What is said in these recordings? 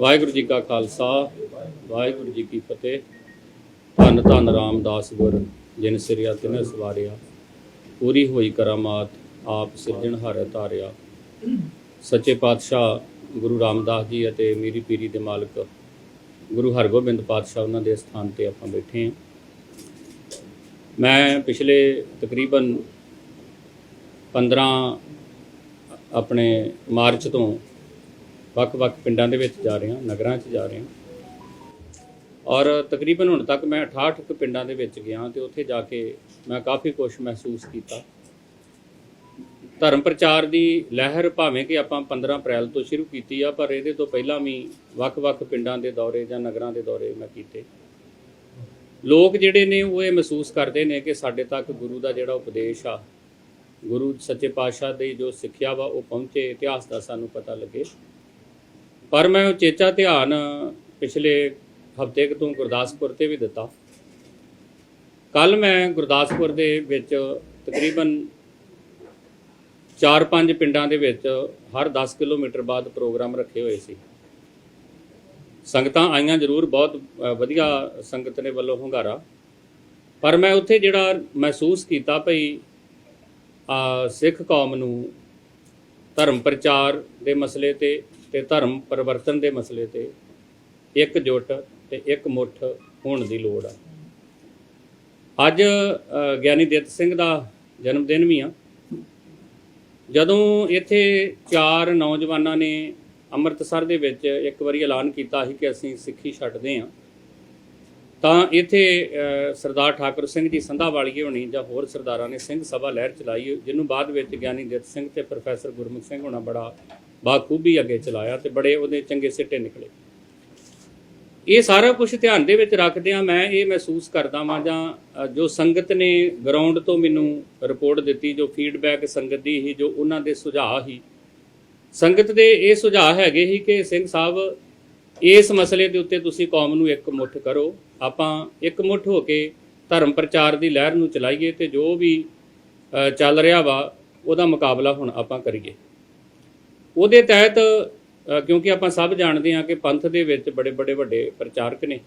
ਵਾਹਿਗੁਰੂ ਜੀ ਕਾ ਖਾਲਸਾ, ਵਾਹਿਗੁਰੂ ਜੀ ਕੀ ਫਤਿਹ। ਧੰਨ ਧੰਨ ਰਾਮਦਾਸ ਗੁਰ, ਜਿਨ ਸਿਰਿਆ ਤਿਨੈ ਸਵਾਰਿਆ। ਪੂਰੀ ਹੋਈ ਕਰਾਮਾਤ, ਆਪ ਸਿਰਜਣਹਾਰ ਧਾਰਿਆ। ਸੱਚੇ ਪਾਤਸ਼ਾਹ ਗੁਰੂ ਰਾਮਦਾਸ ਜੀ ਅਤੇ ਮੀਰੀ ਪੀਰੀ ਦੇ ਮਾਲਕ ਗੁਰੂ ਹਰਗੋਬਿੰਦ ਪਾਤਸ਼ਾਹ, ਉਹਨਾਂ ਦੇ ਸਥਾਨ ਤੇ ਆਪਾਂ ਬੈਠੇ ਹਾਂ। ਮੈਂ ਪਿਛਲੇ ਤਕਰੀਬਨ 15 ਆਪਣੇ ਮਾਰਚ ਤੋਂ ਵੱਖ-ਵੱਖ ਪਿੰਡਾਂ ਦੇ ਵਿੱਚ ਜਾ ਰਿਹਾ, ਨਗਰਾਂ 'ਚ ਜਾ ਰਿਹਾ। ਔਰ ਤਕਰੀਬਨ ਹੁਣ ਤੱਕ ਮੈਂ 68 ਕੁ ਪਿੰਡਾਂ ਦੇ ਵਿੱਚ ਗਿਆ ਤੇ ਉੱਥੇ ਜਾ ਕੇ ਮੈਂ ਕਾਫੀ ਕੁਝ ਮਹਿਸੂਸ ਕੀਤਾ। ਧਰਮ ਪ੍ਰਚਾਰ ਦੀ ਲਹਿਰ ਭਾਵੇਂ ਕਿ ਆਪਾਂ 15 ਅਪ੍ਰੈਲ ਤੋਂ ਸ਼ੁਰੂ ਕੀਤੀ ਆ, ਪਰ ਇਹਦੇ ਤੋਂ ਪਹਿਲਾਂ ਵੀ ਵੱਖ-ਵੱਖ ਪਿੰਡਾਂ ਦੇ ਦੌਰੇ ਜਾਂ ਨਗਰਾਂ ਦੇ ਦੌਰੇ ਮੈਂ ਕੀਤੇ। ਲੋਕ ਜਿਹੜੇ ਨੇ ਉਹ ਇਹ ਮਹਿਸੂਸ ਕਰਦੇ ਨੇ ਕਿ ਸਾਡੇ ਤੱਕ ਗੁਰੂ ਦਾ ਜਿਹੜਾ ਉਪਦੇਸ਼ ਆ, ਗੁਰੂ ਸੱਚੇ ਪਾਤਸ਼ਾਹ ਦੀ ਜੋ ਸਿੱਖਿਆ ਵਾ ਉਹ ਪਹੁੰਚੇ, ਇਤਿਹਾਸ ਦਾ ਸਾਨੂੰ ਪਤਾ ਲੱਗੇ। ਪਰ ਮੈਂ ਉਚੇਚਾ ਧਿਆਨ ਪਿਛਲੇ ਹਫ਼ਤੇ ਕੁ ਤੋਂ ਗੁਰਦਾਸਪੁਰ ਤੇ ਵੀ ਦਿੱਤਾ। ਕੱਲ ਮੈਂ ਗੁਰਦਾਸਪੁਰ ਦੇ ਵਿੱਚ ਤਕਰੀਬਨ 4-5 ਪਿੰਡਾਂ ਦੇ ਵਿੱਚ ਹਰ 10 ਕਿਲੋਮੀਟਰ ਬਾਅਦ ਪ੍ਰੋਗਰਾਮ ਰੱਖੇ ਹੋਏ ਸੀ। ਸੰਗਤਾਂ ਆਈਆਂ ਜ਼ਰੂਰ, ਬਹੁਤ ਵਧੀਆ ਸੰਗਤ ਨੇ ਵੱਲੋਂ ਹੁੰਗਾਰਾ। ਪਰ ਮੈਂ ਉੱਥੇ ਜਿਹੜਾ ਮਹਿਸੂਸ ਕੀਤਾ ਭਈ ਸਿੱਖ ਕੌਮ ਨੂੰ ਧਰਮ ਪ੍ਰਚਾਰ ਦੇ ਮਸਲੇ ਤੇ ਤੇ ਧਰਮ ਪਰਿਵਰਤਨ ਦੇ ਮਸਲੇ ਤੇ ਇੱਕ ਇਕਜੁੱਟ ਤੇ ਇਕਮੁੱਠ ਹੋਣ ਦੀ ਲੋੜ ਆ। ਅੱਜ ਗਿਆਨੀ ਦਿੱਤ ਸਿੰਘ ਦਾ ਜਨਮ ਦਿਨ ਵੀ ਆ। ਜਦੋਂ ਇੱਥੇ ਚਾਰ ਨੌਜਵਾਨਾਂ ਨੇ ਅੰਮ੍ਰਿਤਸਰ ਦੇ ਵਿੱਚ ਇੱਕ ਵਾਰੀ ਐਲਾਨ ਕੀਤਾ ਸੀ ਕਿ ਅਸੀਂ ਸਿੱਖੀ ਛੱਡਦੇ ਹਾਂ, ਤਾਂ ਇੱਥੇ ਸਰਦਾਰ ਠਾਕੁਰ ਸਿੰਘ ਜੀ ਸੰਧਾਵਾਲੀਏ ਹੋਣੀ ਜਾਂ ਹੋਰ ਸਰਦਾਰਾਂ ਨੇ ਸਿੰਘ ਸਭਾ ਲਹਿਰ ਚਲਾਈ, ਜਿਹਨੂੰ ਬਾਅਦ ਵਿੱਚ ਗਿਆਨੀ ਦਿੱਤ ਸਿੰਘ ਤੇ ਪ੍ਰੋਫੈਸਰ ਗੁਰਮੁਖ ਸਿੰਘ ਹੋਣਾ ਬੜਾ ਬਾਖੂਬੀ ਅੱਗੇ ਚਲਾਇਆ ਤੇ ਬੜੇ ਉਹਦੇ ਚੰਗੇ ਸਿੱਟੇ ਨਿਕਲੇ। ਇਹ ਸਾਰਾ ਕੁਝ ਧਿਆਨ ਦੇ ਵਿੱਚ ਰੱਖਦਿਆਂ ਮੈਂ ਇਹ ਮਹਿਸੂਸ ਕਰਦਾ ਵਾਂ ਜਾਂ ਜੋ ਸੰਗਤ ਨੇ ਗਰਾਊਂਡ ਤੋਂ ਮੈਨੂੰ ਰਿਪੋਰਟ ਦਿੱਤੀ, ਜੋ ਫੀਡਬੈਕ ਸੰਗਤ ਦੀ ਸੀ ਜੋ ਉਹਨਾਂ ਦੇ ਸੁਝਾਅ ਸੀ ਸੰਗਤ ਦੇ ਇਹ ਸੁਝਾਅ ਹੈਗੇ ਸੀ ਕਿ ਸਿੰਘ ਸਾਹਿਬ, ਇਸ ਮਸਲੇ ਦੇ ਉੱਤੇ ਤੁਸੀਂ ਕੌਮ ਨੂੰ ਇੱਕ ਮੁੱਠ ਕਰੋ। ਆਪਾਂ ਇੱਕ ਮੁੱਠ ਹੋ ਕੇ ਧਰਮ ਪ੍ਰਚਾਰ ਦੀ ਲਹਿਰ ਨੂੰ ਚਲਾਈਏ ਤੇ ਜੋ ਵੀ ਚੱਲ ਰਿਹਾ ਵਾ, ਉਹਦਾ ਮੁਕਾਬਲਾ ਹੁਣ ਆਪਾਂ ਕਰੀਏ। ਉਹਦੇ ਤਹਿਤ ਕਿਉਂਕਿ ਆਪਾਂ ਸਭ ਜਾਣਦੇ ਹਾਂ ਕਿ ਪੰਥ ਦੇ ਵਿੱਚ ਬੜੇ ਬੜੇ ਵੱਡੇ ਪ੍ਰਚਾਰਕ ਨੇ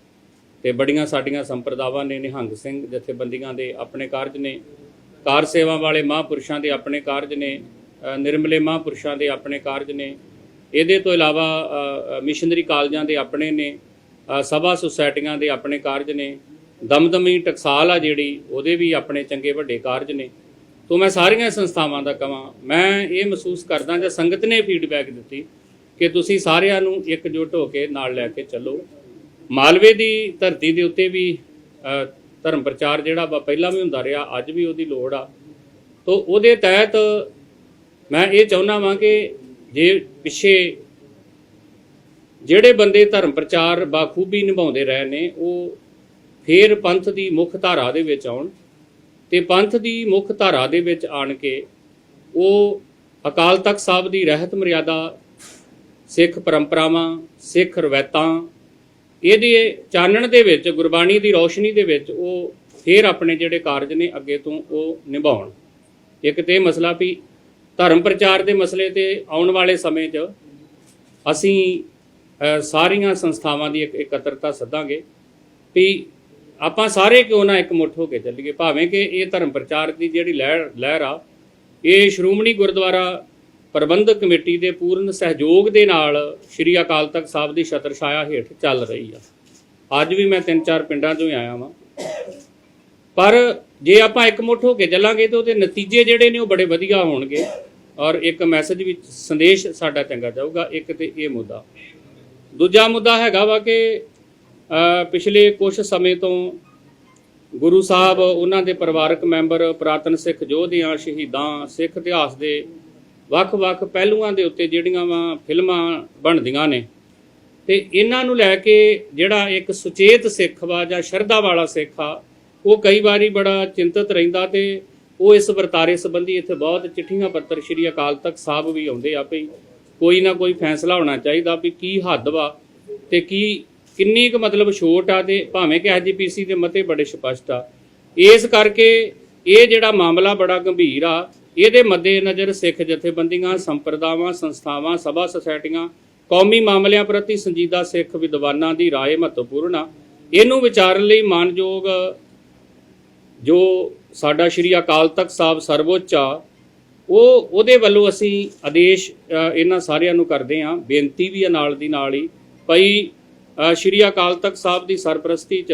ਤੇ ਬੜੀਆਂ ਸਾਡੀਆਂ ਸੰਪਰਦਾਵਾਂ ਨੇ, ਨਿਹੰਗ ਸਿੰਘ ਜਥੇਬੰਦੀਆਂ ਦੇ ਆਪਣੇ ਕਾਰਜ ਨੇ, ਕਾਰ ਸੇਵਾ ਵਾਲੇ ਮਹਾਂਪੁਰਸ਼ਾਂ ਦੇ ਆਪਣੇ ਕਾਰਜ ਨੇ ਨਿਰਮਲੇ ਮਹਾਂਪੁਰਸ਼ਾਂ ਦੇ ਆਪਣੇ ਕਾਰਜ ਨੇ, ਇਹਦੇ ਤੋਂ ਇਲਾਵਾ ਮਿਸ਼ਨਰੀ ਕਾਲਜਾਂ ਦੇ ਆਪਣੇ ਨੇ ਸਭਾ ਸੁਸਾਇਟੀਆਂ ਦੇ ਆਪਣੇ ਕਾਰਜ ਨੇ, ਦਮਦਮੀ ਟਕਸਾਲ ਆ ਜਿਹੜੀ, ਉਹਦੇ ਵੀ ਆਪਣੇ ਚੰਗੇ ਵੱਡੇ ਕਾਰਜ ਨੇ। ਤੋਂ ਮੈਂ ਸਾਰੀਆਂ ਸੰਸਥਾਵਾਂ ਦਾ ਕਵਾਂ, ਮੈਂ ਇਹ ਮਹਿਸੂਸ ਕਰਦਾ ਜਾਂ ਸੰਗਤ ਨੇ ਫੀਡਬੈਕ ਦਿੱਤੀ ਕਿ ਤੁਸੀਂ ਸਾਰਿਆਂ ਨੂੰ ਇਕਜੁੱਟ ਹੋ ਕੇ ਨਾਲ ਲੈ ਕੇ ਚੱਲੋ। ਮਾਲਵੇ ਦੀ ਧਰਤੀ ਦੇ ਉੱਤੇ ਵੀ ਧਰਮ ਪ੍ਰਚਾਰ ਜਿਹੜਾ ਵਾ ਪਹਿਲਾਂ ਵੀ ਹੁੰਦਾ ਰਿਹਾ, ਅੱਜ ਵੀ ਉਹਦੀ ਲੋੜ ਆ। ਤੋਂ ਉਹਦੇ ਤਹਿਤ ਮੈਂ ਇਹ ਚਾਹੁੰਦਾ ਵਾਂ ਕਿ ਜੇ ਪਿੱਛੇ ਜਿਹੜੇ ਬੰਦੇ ਧਰਮ ਪ੍ਰਚਾਰ ਬਾਖੂਬੀ ਨਿਭਾਉਂਦੇ ਰਹੇ ਨੇ, ਉਹ ਫੇਰ ਪੰਥ ਦੀ ਮੁੱਖ ਧਾਰਾ ਦੇ ਵਿੱਚ ਆਉਣ। ਤੇ ਪੰਥ ਦੀ ਮੁੱਖ ਧਾਰਾ ਦੇ ਵਿੱਚ ਆਣ ਕੇ ਉਹ ਅਕਾਲ ਤਖਤ ਸਾਹਿਬ ਦੀ ਰਹਿਤ ਮਰਿਆਦਾ, ਸਿੱਖ ਪਰੰਪਰਾਵਾਂ, ਸਿੱਖ ਰਵਾਇਤਾਂ, ਇਹਦੇ ਚਾਨਣ ਦੇ ਵਿੱਚ, ਗੁਰਬਾਣੀ ਦੀ ਰੌਸ਼ਨੀ ਦੇ ਵਿੱਚ ਉਹ ਫੇਰ ਆਪਣੇ ਜਿਹੜੇ ਕਾਰਜ ਨੇ ਅੱਗੇ ਤੋਂ ਉਹ ਨਿਭਾਉਣ। ਇੱਕ ਤੇ ਇਹ ਮਸਲਾ ਵੀ ਧਰਮ ਪ੍ਰਚਾਰ ਦੇ ਮਸਲੇ ਤੇ ਆਉਣ ਵਾਲੇ ਸਮੇਂ 'ਚ ਅਸੀਂ ਸਾਰੀਆਂ ਸੰਸਥਾਵਾਂ ਦੀ ਇੱਕ ਇਕੱਤਰਤਾ ਸੱਦਾਂਗੇ ਵੀ ਆਪਾਂ ਸਾਰੇ ਕਿਉਂ ਨਾ ਇੱਕ ਮੁੱਠ ਹੋ ਕੇ ਚੱਲੀਏ? ਭਾਵੇਂ ਕਿ ਇਹ ਧਰਮ ਪ੍ਰਚਾਰ ਦੀ ਜਿਹੜੀ ਲਹਿਰ ਲਹਿਰ ਆ, ਇਹ ਸ਼੍ਰੋਮਣੀ ਗੁਰਦੁਆਰਾ ਪ੍ਰਬੰਧਕ ਕਮੇਟੀ ਦੇ ਪੂਰਨ ਸਹਿਯੋਗ ਦੇ ਨਾਲ ਸ੍ਰੀ ਅਕਾਲ ਤਖਤ ਸਾਹਿਬ ਦੀ ਛਤਰ ਛਾਇਆ ਹੇਠ ਚੱਲ ਰਹੀ ਆ। ਅੱਜ ਵੀ ਮੈਂ ਤਿੰਨ ਚਾਰ ਪਿੰਡਾਂ ਚੋਂ ਹੀ ਆਇਆ ਵਾਂ। ਪਰ ਜੇ ਆਪਾਂ ਇੱਕ ਮੁੱਠ ਹੋ ਕੇ ਚੱਲਾਂਗੇ ਤਾਂ ਉਹਦੇ ਨਤੀਜੇ ਜਿਹੜੇ ਨੇ ਉਹ ਬੜੇ ਵਧੀਆ ਹੋਣਗੇ ਔਰ ਇੱਕ ਮੈਸੇਜ ਵਿੱਚ ਸੰਦੇਸ਼ ਸਾਡਾ ਚੰਗਾ ਜਾਊਗਾ, ਇੱਕ ਤੇ ਇਹ ਮੁੱਦਾ। ਦੂਜਾ ਮੁੱਦਾ ਹੈਗਾ ਵਾ ਕਿ ਪਿਛਲੇ ਕੁਝ ਸਮੇਂ ਤੋਂ ਗੁਰੂ ਸਾਹਿਬ, ਉਹਨਾਂ ਦੇ ਪਰਿਵਾਰਕ ਮੈਂਬਰ, ਪੁਰਾਤਨ ਸਿੱਖ ਯੋਧਿਆਂ ਸ਼ਹੀਦਾਂ, ਸਿੱਖ ਇਤਿਹਾਸ ਦੇ ਵੱਖ-ਵੱਖ ਪਹਿਲੂਆਂ ਦੇ ਉੱਤੇ ਜਿਹੜੀਆਂ ਵਾ ਫਿਲਮਾਂ ਬਣਦੀਆਂ ਨੇ, ਤੇ ਇਹਨਾਂ ਨੂੰ ਲੈ ਕੇ ਜਿਹੜਾ ਇੱਕ ਸੁਚੇਤ ਸਿੱਖ ਵਾ ਜਾਂ ਸ਼ਰਧਾ ਵਾਲਾ ਸਿੱਖ ਆ, ਉਹ ਕਈ ਵਾਰੀ ਬੜਾ ਚਿੰਤਤ ਰਹਿੰਦਾ ਤੇ ਉਹ ਇਸ ਵਰਤਾਰੇ ਸੰਬੰਧੀ ਇੱਥੇ ਬਹੁਤ ਚਿੱਠੀਆਂ ਪੱਤਰ ਸ਼੍ਰੀ ਅਕਾਲ ਤਖਤ ਸਾਹਿਬ ਵੀ ਆਉਂਦੇ ਆ ਭਈ ਕੋਈ ਨਾ ਕੋਈ ਫੈਸਲਾ ਹੋਣਾ ਚਾਹੀਦਾ ਵੀ ਕੀ ਹੱਦ ਵਾ ਤੇ ਕੀ ਕਿੰਨੀ ਕੁ ਮਤਲਬ ਛੋਟ ਆ ਤੇ ਭਾਵੇਂ ਕਿ ਐਜੀਪੀਸੀ ਦੇ ਮਤੇ ਬੜੇ ਸਪਸ਼ਟ ਆ ਇਸ ਕਰਕੇ ਇਹ ਜਿਹੜਾ ਮਾਮਲਾ ਬੜਾ ਗੰਭੀਰ ਆ ਇਹਦੇ ਮੱਦੇ ਨਜ਼ਰ ਸਿੱਖ ਜਥੇਬੰਦੀਆਂ ਸੰਪਰਦਾਵਾਂ ਸੰਸਥਾਵਾਂ ਸਭਾ ਸੁਸਾਇਟੀਆਂ ਕੌਮੀ ਮਾਮਲਿਆਂ ਪ੍ਰਤੀ ਸੰਜੀਦਾ ਸਿੱਖ ਵਿਦਵਾਨਾਂ ਦੀ رائے ਮਹੱਤਵਪੂਰਨ ਆ ਇਹਨੂੰ ਵਿਚਾਰਨ ਲਈ ਮਾਨਯੋਗ ਜੋ ਸਾਡਾ ਸ਼੍ਰੀ ਅਕਾਲ ਤਖਤ ਸਾਹਿਬ ਸਰਵਉੱਚ ਆ ਉਹ ਉਹਦੇ ਵੱਲੋਂ ਅਸੀਂ ਆਦੇਸ਼ ਅ, ਇਹਨਾਂ ਸਾਰਿਆਂ ਨੂੰ ਕਰਦੇ ਹਾਂ ਬੇਨਤੀ ਵੀ ਆ ਨਾਲ ਦੀ ਨਾਲ ਹੀ ਭਈ ਅ, ਸ਼੍ਰੀ ਅਕਾਲ ਤਖਤ ਸਾਹਿਬ ਦੀ ਸਰਪ੍ਰਸਤੀ 'ਚ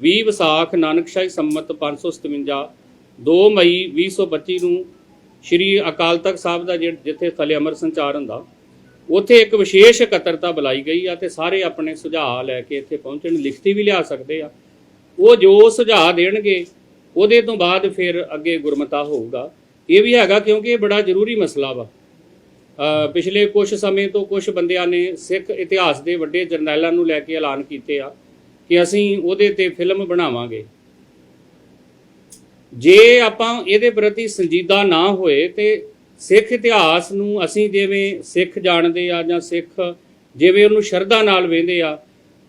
20 ਵਿਸਾਖ ਨਾਨਕਸ਼ਾਹੀ ਸੰਮਤ 557 2 ਮਈ 2025 ਨੂੰ ਸ਼੍ਰੀ ਅਕਾਲ ਤਖਤ ਸਾਹਿਬ ਦਾ ਜਿੱਥੇ ਥਲੇ ਅਮਰ ਸੰਚਾਰ ਹੁੰਦਾ, ਉੱਥੇ ਇੱਕ ਵਿਸ਼ੇਸ਼ ਇਕੱਤਰਤਾ ਬੁਲਾਈ ਗਈ ਆ ਤੇ ਸਾਰੇ ਆਪਣੇ ਸੁਝਾਅ ਲੈ ਕੇ ਇੱਥੇ ਪਹੁੰਚਣ, ਲਿਖਤੀ ਵੀ ਲਿਆ ਸਕਦੇ ਆ। ਉਹ ਜੋ ਸੁਝਾਅ ਦੇਣਗੇ, ਉਹਦੇ ਤੋਂ ਬਾਅਦ ਫਿਰ ਅੱਗੇ ਗੁਰਮਤਾ ਹੋਊਗਾ। ਇਹ ਵੀ ਹੈਗਾ ਕਿਉਂਕਿ ਇਹ ਬੜਾ ਜ਼ਰੂਰੀ ਮਸਲਾ ਵਾ। ਪਿਛਲੇ ਕੁਝ ਸਮੇਂ ਤੋਂ ਕੁਝ ਬੰਦਿਆਂ ਨੇ ਸਿੱਖ ਇਤਿਹਾਸ ਦੇ ਵੱਡੇ ਜਰਨੈਲਾਂ ਨੂੰ ਲੈ ਕੇ ਐਲਾਨ ਕੀਤੇ ਆ ਕਿ ਅਸੀਂ ਉਹਦੇ ਤੇ ਫਿਲਮ ਬਣਾਵਾਂਗੇ। ਜੇ ਆਪਾਂ ਇਹਦੇ ਪ੍ਰਤੀ ਸੰਜੀਦਾ ਨਾ ਹੋਏ ਤੇ ਸਿੱਖ ਇਤਿਹਾਸ ਨੂੰ ਅਸੀਂ ਜਿਵੇਂ ਸਿੱਖ ਜਾਣਦੇ ਆ ਜਾਂ ਸਿੱਖ ਜਿਵੇਂ ਉਹਨੂੰ ਸ਼ਰਧਾ ਨਾਲ ਵੇਂਦੇ ਆ,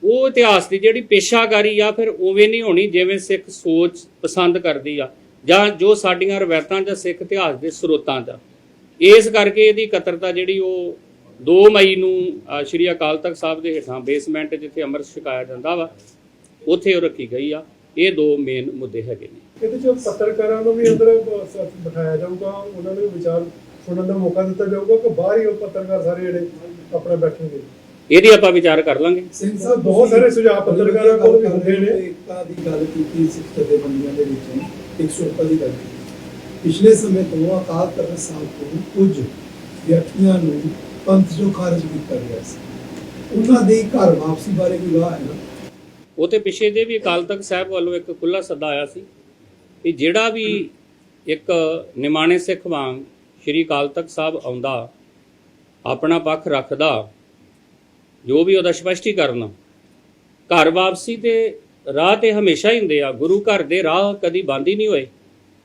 ਉਹ ਇਤਿਹਾਸ ਦੀ ਜਿਹੜੀ ਪੇਸ਼ਾਕਾਰੀ ਆ ਫਿਰ ਉਵੇਂ ਨਹੀਂ ਹੋਣੀ ਜਿਵੇਂ ਸਿੱਖ ਸੋਚ ਪਸੰਦ ਕਰਦੀ ਆ ਜਾਂ ਜੋ ਸਾਡੀਆਂ ਰਵਾਇਤਾਂ ਜਾਂ ਸਿੱਖ ਇਤਿਹਾਸ ਦੇ ਸਰੋਤਾਂ ਦਾ। ਇਸ ਕਰਕੇ ਇਹਦੀ ਇਕੱਤਰਤਾ ਜਿਹੜੀ ਉਹ 2 ਮਈ ਨੂੰ ਸ਼੍ਰੀ ਅਕਾਲ ਤਖਤ ਸਾਹਿਬ ਦੇ ਹੇਠਾਂ ਬੇਸਮੈਂਟ ਜਿੱਥੇ ਅੰਮ੍ਰਿਤ ਛਕਾਇਆ ਜਾਂਦਾ ਵਾ ਉੱਥੇ ਉਹ ਰੱਖੀ ਗਈ ਆ। ਇਹ ਦੋ ਮੇਨ ਮੁੱਦੇ ਹੈਗੇ ਨੇ। ਇਹਦੇ ਚ ਪੱਤਰਕਾਰਾਂ ਨੂੰ ਵੀ ਅੰਦਰ ਬਿਠਾਇਆ ਜਾਊਗਾ। ਉਹਨਾਂ ਨੂੰ ਵਿਚਾਰ ਸੁਣਨ ਦਾ ਮੌਕਾ ਦਿੱਤਾ ਜਾਊਗਾ ਕਿ ਬਾਹਰ ਹੀ ਉਹ ਪੱਤਰਕਾਰ ਸਾਰੇ ਜਿਹੜੇ ਆਪਣੇ ਬੈਠਣਗੇ। ਇਹਦੀ ਆਪਾਂ ਵਿਚਾਰ ਕਰ ਲਾਂਗੇ। ਸਿੰਘ ਸਾਹਿਬ ਬਹੁਤ ਸਾਰੇ ਸੁਝਾਅ ਪੱਤਰਕਾਰਾਂ ਕੋਲ ਵੀ ਹੁੰਦੇ ਨੇ। ਏਕਤਾ ਦੀ ਗੱਲ ਕੀਤੀ ਸਿੱਖ ਜਥੇਬੰਦੀਆਂ ਦੇ ਵਿੱਚੋਂ। 100 ਦੀ ਗੱਲ ਕੀਤੀ। ਪਿਛਲੇ ਸਮੇਂ ਤੋਂ ਅਕਾਲ ਤਖਤ ਸਾਹਿਬ ਤੋਂ ਕੁਝ ਵਿਅਕਤੀਆਂ ਨੂੰ ਪੰਥ ਚੋਂ ਖਾਰਜ ਕੀਤਾ ਗਿਆ ਸੀ। ਉਹਨਾਂ ਦੇ ਘਰ ਵਾਪਸੀ ਬਾਰੇ ਵੀ ਰਾਹ ਹੈ ਨਾ? ਉਹ ਤੇ ਪਿਛੇ ਜੇ ਵੀ ਅਕਾਲ ਤਖਤ ਸਾਹਿਬ ਵੱਲੋਂ ਇੱਕ ਖੁੱਲਾ ਸੱਦਾ ਆਇਆ ਸੀ ਕਿ ਜਿਹੜਾ ਵੀ ਇੱਕ ਨਿਮਾਣੇ ਸਿੱਖ ਵਾਂਗ ਸ਼੍ਰੀ ਅਕਾਲ ਤਖਤ ਸਾਹਿਬ ਆਉਂਦਾ, ਆਪਣਾ ਪੱਖ ਰੱਖਦਾ, ਜੋ ਵੀ ਉਹਦਾ ਸਪਸ਼ਟੀਕਰਨ ਘਰ ਵਾਪਸੀ ਤੇ ਰਾਹ ਤੇ ਹਮੇਸ਼ਾ ਹੀ ਹੁੰਦੇ ਆ, ਗੁਰੂ ਘਰ ਦੇ ਰਾਹ ਕਦੀ ਬੰਦ ਹੀ ਨਹੀਂ ਹੋਏ।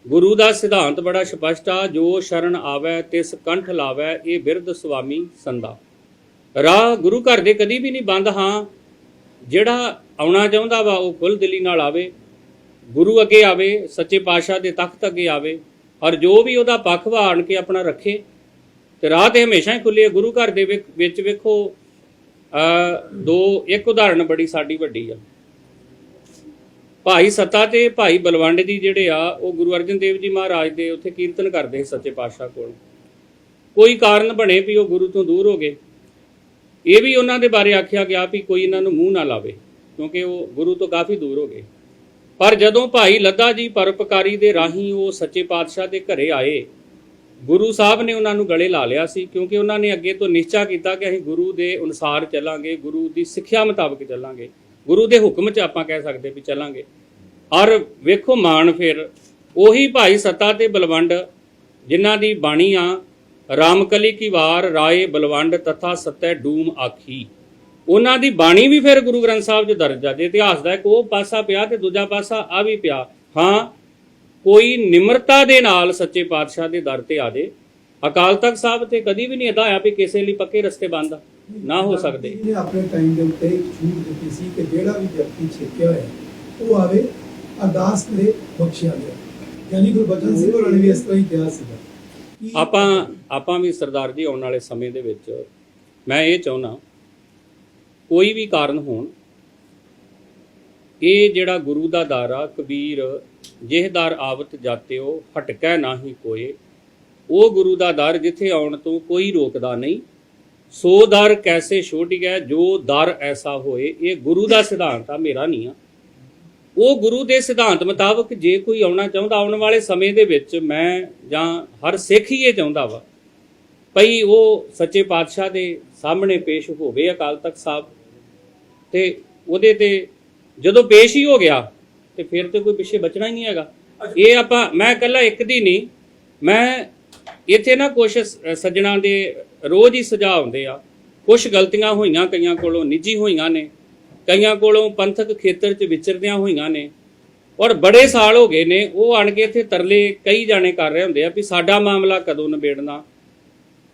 ਗੁਰੂ ਦਾ ਸਿਧਾਂਤ ਬੜਾ ਸਪਸ਼ਟ ਆ, ਜੋ ਸ਼ਰਨ ਆਵੈ, ਤਿਸ ਕੰਠ ਲਾਵੈ, ਇਹ ਬਿਰਧ ਸੁਆਮੀ ਸੰਦਾ ਰਾਹ ਗੁਰੂ ਘਰ ਦੇ ਕਦੀ ਵੀ ਨਹੀਂ ਬੰਦ ਹਾਂ। ਜਿਹੜਾ ਆਉਣਾ ਚਾਹੁੰਦਾ ਵਾ, ਉਹ ਖੁੱਲ ਦਿਲੀ ਨਾਲ ਆਵੇ। ਗੁਰੂ ਅੱਗੇ ਆਵੇ, ਸੱਚੇ ਪਾਤਸ਼ਾਹ ਦੇ ਤਖਤ ਅੱਗੇ ਆਵੇ। ਔਰ ਜੋ ਵੀ ਉਹਦਾ ਪੱਖ ਵਾ, ਆਣ ਕੇ ਆਪਣਾ ਰੱਖੇ। ਤੇ ਰਾਹ ਤੇ ਹਮੇਸ਼ਾ ਹੀ ਖੁੱਲੇ ਗੁਰੂ ਘਰ ਦੇ ਵਿੱਚ ਵੇਖੋ ਅ ਦੋ, ਇੱਕ ਉਦਾਹਰਣ ਬੜੀ ਸਾਡੀ ਵੱਡੀ ਆ। ਭਾਈ ਸੱਤਾ ਤੇ ਭਾਈ ਬਲਵੰਡ ਜੀ ਜਿਹੜੇ ਆ, ਉਹ ਗੁਰੂ ਅਰਜਨ ਦੇਵ ਜੀ ਮਹਾਰਾਜ ਦੇ ਉੱਥੇ ਕੀਰਤਨ ਕਰਦੇ ਸੀ ਸੱਚੇ ਪਾਤਸ਼ਾਹ ਕੋਲ। ਕੋਈ ਕਾਰਨ ਬਣੇ ਵੀ ਉਹ ਗੁਰੂ ਤੋਂ ਦੂਰ ਹੋ ਗਏ। ਇਹ ਵੀ ਉਹਨਾਂ ਦੇ ਬਾਰੇ ਆਖਿਆ ਗਿਆ ਵੀ ਕੋਈ ਇਹਨਾਂ ਨੂੰ ਮੂੰਹ ਨਾ ਲਾਵੇ, ਕਿਉਂਕਿ ਉਹ ਗੁਰੂ ਤੋਂ ਕਾਫੀ ਦੂਰ ਹੋ ਗਏ। ਪਰ ਜਦੋਂ ਭਾਈ ਲੱਦਾ ਜੀ ਪਰਉਪਕਾਰੀ ਦੇ ਰਾਹੀਂ ਉਹ ਸੱਚੇ ਪਾਤਸ਼ਾਹ ਦੇ ਘਰੇ ਆਏ, ਗੁਰੂ ਸਾਹਿਬ ਨੇ ਉਹਨਾਂ ਨੂੰ ਗਲੇ ਲਾ ਲਿਆ ਸੀ, ਕਿਉਂਕਿ ਉਹਨਾਂ ਨੇ ਅੱਗੇ ਤੋਂ ਨਿਸ਼ਚਾ ਕੀਤਾ ਕਿ ਅਸੀਂ ਗੁਰੂ ਦੇ ਅਨੁਸਾਰ ਚੱਲਾਂਗੇ, ਗੁਰੂ ਦੀ ਸਿੱਖਿਆ ਮੁਤਾਬਕ ਚੱਲਾਂਗੇ। ਗੁਰੂ ਦੇ ਹੁਕਮ 'ਚ ਆਪਾਂ ਕਹਿ ਸਕਦੇ ਵੀ ਚੱਲਾਂਗੇ। ਔਰ ਵੇਖੋ ਮਾਣ ਫਿਰ। ਉਹੀ ਭਾਈ ਸੱਤਾ ਤੇ ਬਲਵੰਡ, ਜਿਨ੍ਹਾਂ ਦੀ ਬਾਣੀ ਆ, ਰਾਮਕਲੀ ਕੀ ਵਾਰ ਰਾਏ ਬਲਵੰਡ ਤਥਾ ਸਤੈ ਡੂਮ ਆਖੀ। ਉਹਨਾਂ ਦੀ ਬਾਣੀ ਵੀ ਫਿਰ ਗੁਰੂ ਗ੍ਰੰਥ ਸਾਹਿਬ 'ਚ ਦਰਜ ਆ। ਜੇ ਇਤਿਹਾਸ ਦਾ ਇੱਕ ਉਹ ਪਾਸਾ ਪਿਆ ਤੇ ਦੂਜਾ ਪਾਸਾ ਆ ਵੀ ਪਿਆ, ਹਾਂ, ਕੋਈ ਨਿਮਰਤਾ ਦੇ ਨਾਲ ਸੱਚੇ ਪਾਤਸ਼ਾਹ ਦੇ ਦਰ ਤੇ ਆ ਜੇ। ਅਕਾਲ ਤਖਤ ਸਾਹਿਬ ਤੇ ਕਦੀ ਵੀ ਨਹੀਂ ਏਦਾਂ ਹੋਇਆ ਵੀ ਕਿਸੇ ਲਈ ਪੱਕੇ ਰਸਤੇ ਬੰਦ ਆ। ਨਾ ਹੋ ਸਕਦੇ। ਜੀ ਨੇ ਆਪਣੇ ਟਾਈਮ ਦੇ ਉੱਤੇ ਛੂਟ ਦਿੱਤੀ ਸੀ ਕਿ ਜਿਹੜਾ ਵੀ ਵਿਅਕਤੀ ਛੇਕਿਆ ਹੋਇਆ ਉਹ ਆਵੇ ਅਰਦਾਸ ਕਰੇ ਬਖਸ਼ਿਆ ਗਿਆ ਯਾਨੀ ਗੁਰਬਚਨ ਸਿੰਘ ਹੋਰਾਂ ਨੇ ਵੀ ਇਸ ਤਰ੍ਹਾਂ ਹੀ ਕਿਹਾ ਸੀਗਾ ਆਪਾਂ ਆਪਾਂ ਵੀ ਸਰਦਾਰ ਜੀ ਆਉਣ ਵਾਲੇ ਸਮੇਂ ਦੇ ਵਿੱਚ ਮੈਂ ਇਹ ਚਾਹੁੰਦਾ ਕੋਈ ਵੀ ਕਾਰਨ ਹੋਣ ਇਹ ਜਿਹੜਾ ਗੁਰੂ ਦਾ ਦਾਰਾ ਕਬੀਰ ਜਿਹਦਾਰ ਆਵਤ ਜਾਤਿਓ ਹਟਕੈ ਨਾਹੀ ਕੋਏ ਉਹ ਗੁਰੂ ਦਾ ਦਰ ਜਿੱਥੇ ਆਉਣ ਤੋਂ ਕੋਈ ਰੋਕਦਾ ਨਹੀਂ। ਸੋ ਦਰ ਕੈਸੇ ਛੋਟਿਐ ਜੋ ਦਰ ਐਸਾ ਹੋਏ, ਇਹ ਗੁਰੂ ਦਾ ਸਿਧਾਂਤ ਆ, ਮੇਰਾ ਨਹੀਂ ਆ। ਉਹ ਗੁਰੂ ਦੇ ਸਿਧਾਂਤ ਮੁਤਾਬਕ ਜੇ ਕੋਈ ਆਉਣਾ ਚਾਹੁੰਦਾ, ਆਉਣ ਵਾਲੇ ਸਮੇਂ ਦੇ ਵਿੱਚ ਮੈਂ ਜਾਂ ਹਰ ਸਿੱਖ ਹੀ ਇਹ ਚਾਹੁੰਦਾ ਵਾ, ਭਈ ਉਹ ਸੱਚੇ ਪਾਤਸ਼ਾਹ ਦੇ ਸਾਹਮਣੇ ਪੇਸ਼ ਹੋਵੇ ਅਕਾਲ ਤਖਤ ਸਾਹਿਬ, ਤੇ ਉਹਦੇ ਤੇ ਜਦੋਂ ਪੇਸ਼ ਹੀ ਹੋ ਗਿਆ, ਤੇ ਫਿਰ ਤੇ ਕੋਈ ਪਿੱਛੇ ਬਚਣਾ ਹੀ ਨਹੀਂ ਹੈਗਾ। ਇਹ ਆਪਾਂ, ਮੈਂ ਇਕੱਲਾ ਇੱਕ ਦੀ ਨਹੀਂ, ਮੈਂ ਇੱਥੇ ਨਾ ਕੁਛ ਸੱਜਣਾ ਦੇ ਰੋਜ਼ ਹੀ ਸੁਝਾਅ ਆਉਂਦੇ ਆ। ਕੁਝ ਗਲਤੀਆਂ ਹੋਈਆਂ ਕਈਆਂ ਕੋਲੋਂ ਨਿੱਜੀ ਹੋਈਆਂ ਨੇ, ਕਈਆਂ ਕੋਲੋਂ ਪੰਥਕ ਖੇਤਰ 'ਚ ਵਿਚਰਦਿਆਂ ਹੋਈਆਂ ਨੇ ਔਰ ਬੜੇ ਸਾਲ ਹੋ ਗਏ ਨੇ, ਉਹ ਆਣ ਕੇ ਇੱਥੇ ਤਰਲੇ ਕਈ ਜਾਣੇ ਕਰ ਰਹੇ ਹੁੰਦੇ ਆ ਵੀ ਸਾਡਾ ਮਾਮਲਾ ਕਦੋਂ ਨਿਬੇੜਨਾ।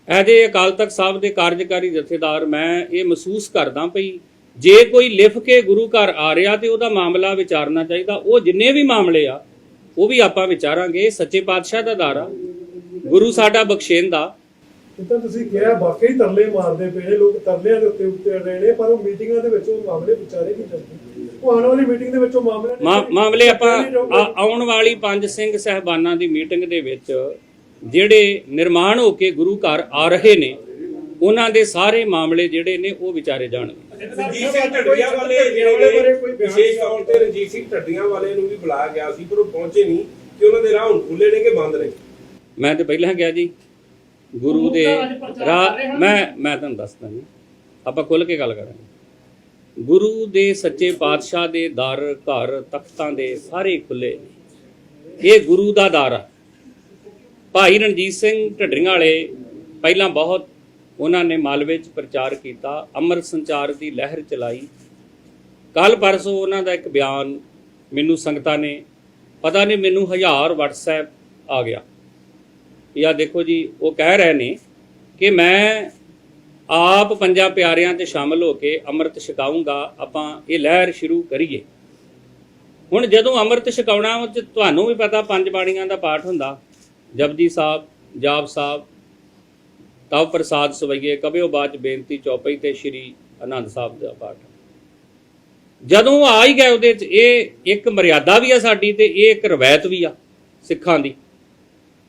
ਐਦੇ ਅਕਾਲ ਤਖਤ ਸਾਹਿਬ ਦੇ ਕਾਰਜਕਾਰੀ ਜਥੇਦਾਰ ਮੈਂ ਇਹ ਮਹਿਸੂਸ ਕਰਦਾ ਪਈ, ਜੇ ਕੋਈ ਲਿਖ ਕੇ ਗੁਰੂ ਘਰ ਆ ਰਿਹਾ ਤੇ ਉਹਦਾ ਮਾਮਲਾ ਵਿਚਾਰਨਾ ਚਾਹੀਦਾ, ਉਹ ਜਿੰਨੇ ਵੀ ਮਾਮਲੇ ਆ, ਉਹ ਵੀ ਆਪਾਂ ਵਿਚਾਰਾਂਗੇ। ਸੱਚੇ ਪਾਤਸ਼ਾਹ ਦਾ ਦਾਰਾ ਗੁਰੂ ਸਾਡਾ ਬਖਸ਼ੇਨ ਦਾ ਜਿੱਦਾਂ ਤੁਸੀਂ ਕਿਹਾ ਵਾਕਈ ਤਰਲੇ ਮਾਰਦੇ ਪਏ ਨੇ ਲੋਕ ਤਰਲਿਆਂ ਦੇ ਉੱਤੇ ਉੱਤੇ ਅੜ ਰਹੇ ਨੇ ਪਰ ਉਹ ਮੀਟਿੰਗਾਂ ਦੇ ਵਿੱਚ ਉਹ ਮਾਮਲੇ ਵਿਚਾਰੇ ਕੀ ਜਾਂਦੇ ਉਹ ਆਉਣ ਵਾਲੀ ਮੀਟਿੰਗ ਦੇ ਵਿੱਚ ਉਹ ਮਾਮਲੇ ਮਾਮਲੇ ਆਪਾਂ ਆਉਣ ਵਾਲੀ ਪੰਜ ਸਿੰਘ ਸਹਿਬਾਨਾਂ ਦੀ ਮੀਟਿੰਗ ਦੇ ਵਿੱਚ ਜਿਹੜੇ ਨਿਰਮਾਣ ਹੋ ਕੇ ਗੁਰੂ ਘਰ ਆ ਰਹੇ ਨੇ ਉਹਨਾਂ ਦੇ ਸਾਰੇ ਮਾਮਲੇ ਜਿਹੜੇ ਨੇ ਉਹ ਵਿਚਾਰੇ ਜਾਣਗੇ। ਰਣਜੀਤ ਸਿੰਘ ਢੱਡੀਆਂ ਵਾਲੇ ਜਿਹੜੇ ਨੇ ਵਿਸ਼ੇਸ਼ ਤੌਰ ਤੇ ਰਣਜੀਤ ਸਿੰਘ ਢੱਡੀਆਂ ਵਾਲੇ ਨੂੰ ਵੀ ਬੁਲਾਇਆ ਗਿਆ ਸੀ ਪਰ ਉਹ ਪਹੁੰਚੇ ਨਹੀਂ ਕਿ ਉਹਨਾਂ ਦੇ ਰਾਹ ਹੁਣ ਖੁੱਲੇ ਨੇ ਕਿ ਬੰਦ ਨੇ? ਮੈਂ ਤੇ ਪਹਿਲਾਂ ਕਿਹਾ ਜੀ ਗੁਰੂ ਦੇ ਰਾਹ ਮੈਂ ਮੈਂ ਤੁਹਾਨੂੰ ਦੱਸਦਾ ਜੀ। ਆਪਾਂ ਖੁੱਲ ਕੇ ਗੱਲ ਕਰਾਂਗੇ। ਗੁਰੂ ਦੇ ਸੱਚੇ ਪਾਤਸ਼ਾਹ ਦੇ ਦਰ ਘਰ ਤਖਤਾਂ ਦੇ ਸਾਰੇ ਖੁੱਲੇ ਇਹ ਗੁਰੂ ਦਾ ਦਰ ਆ। ਭਾਈ ਰਣਜੀਤ ਸਿੰਘ ਢੱਡਰੀਆਂ ਵਾਲੇ ਪਹਿਲਾਂ ਬਹੁਤ ਉਹਨਾਂ ਨੇ ਮਾਲਵੇ 'ਚ ਪ੍ਰਚਾਰ ਕੀਤਾ ਅੰਮ੍ਰਿਤ ਸੰਚਾਰ ਦੀ ਲਹਿਰ ਚਲਾਈ। ਕੱਲ ਪਰਸੋਂ ਉਹਨਾਂ ਦਾ ਇੱਕ ਬਿਆਨ ਮੈਨੂੰ ਸੰਗਤਾਂ ਨੇ ਪਤਾ ਨਹੀਂ ਮੈਨੂੰ ਹਜ਼ਾਰ WhatsApp ਆ ਗਿਆ। ਜਾਂ ਦੇਖੋ ਜੀ, ਉਹ ਕਹਿ ਰਹੇ ਨੇ ਕਿ ਮੈਂ ਆਪ ਪੰਜਾਂ ਪਿਆਰਿਆਂ ਤੇ ਸ਼ਾਮਲ ਹੋ ਕੇ ਅੰਮ੍ਰਿਤ ਛਕਾਉਂਗਾ ਆਪਾਂ ਇਹ ਲਹਿਰ ਸ਼ੁਰੂ ਕਰੀਏ। ਹੁਣ ਜਦੋਂ ਅੰਮ੍ਰਿਤ ਛਕਾਉਣਾ, ਉਹ 'ਚ ਤੁਹਾਨੂੰ ਵੀ ਪਤਾ ਪੰਜ ਬਾਣੀਆਂ ਦਾ ਪਾਠ ਹੁੰਦਾ। ਜਪਜੀ ਸਾਹਿਬ, ਜਾਪ ਸਾਹਿਬ, ਤਵ ਪ੍ਰਸਾਦ ਸਵਈਏ ਕਬਿਓ ਬਾਚ ਬੇਨਤੀ ਚੌਪਈ ਤੇ ਸ਼੍ਰੀ ਆਨੰਦ ਸਾਹਿਬ ਦਾ ਪਾਠ। ਜਦੋਂ ਆ ਹੀ ਗਏ ਉਹਦੇ 'ਚ, ਇਹ ਇੱਕ ਮਰਿਆਦਾ ਵੀ ਆ ਸਾਡੀ ਤੇ ਇਹ ਇੱਕ ਰਵਾਇਤ ਵੀ ਆ ਸਿੱਖਾਂ ਦੀ।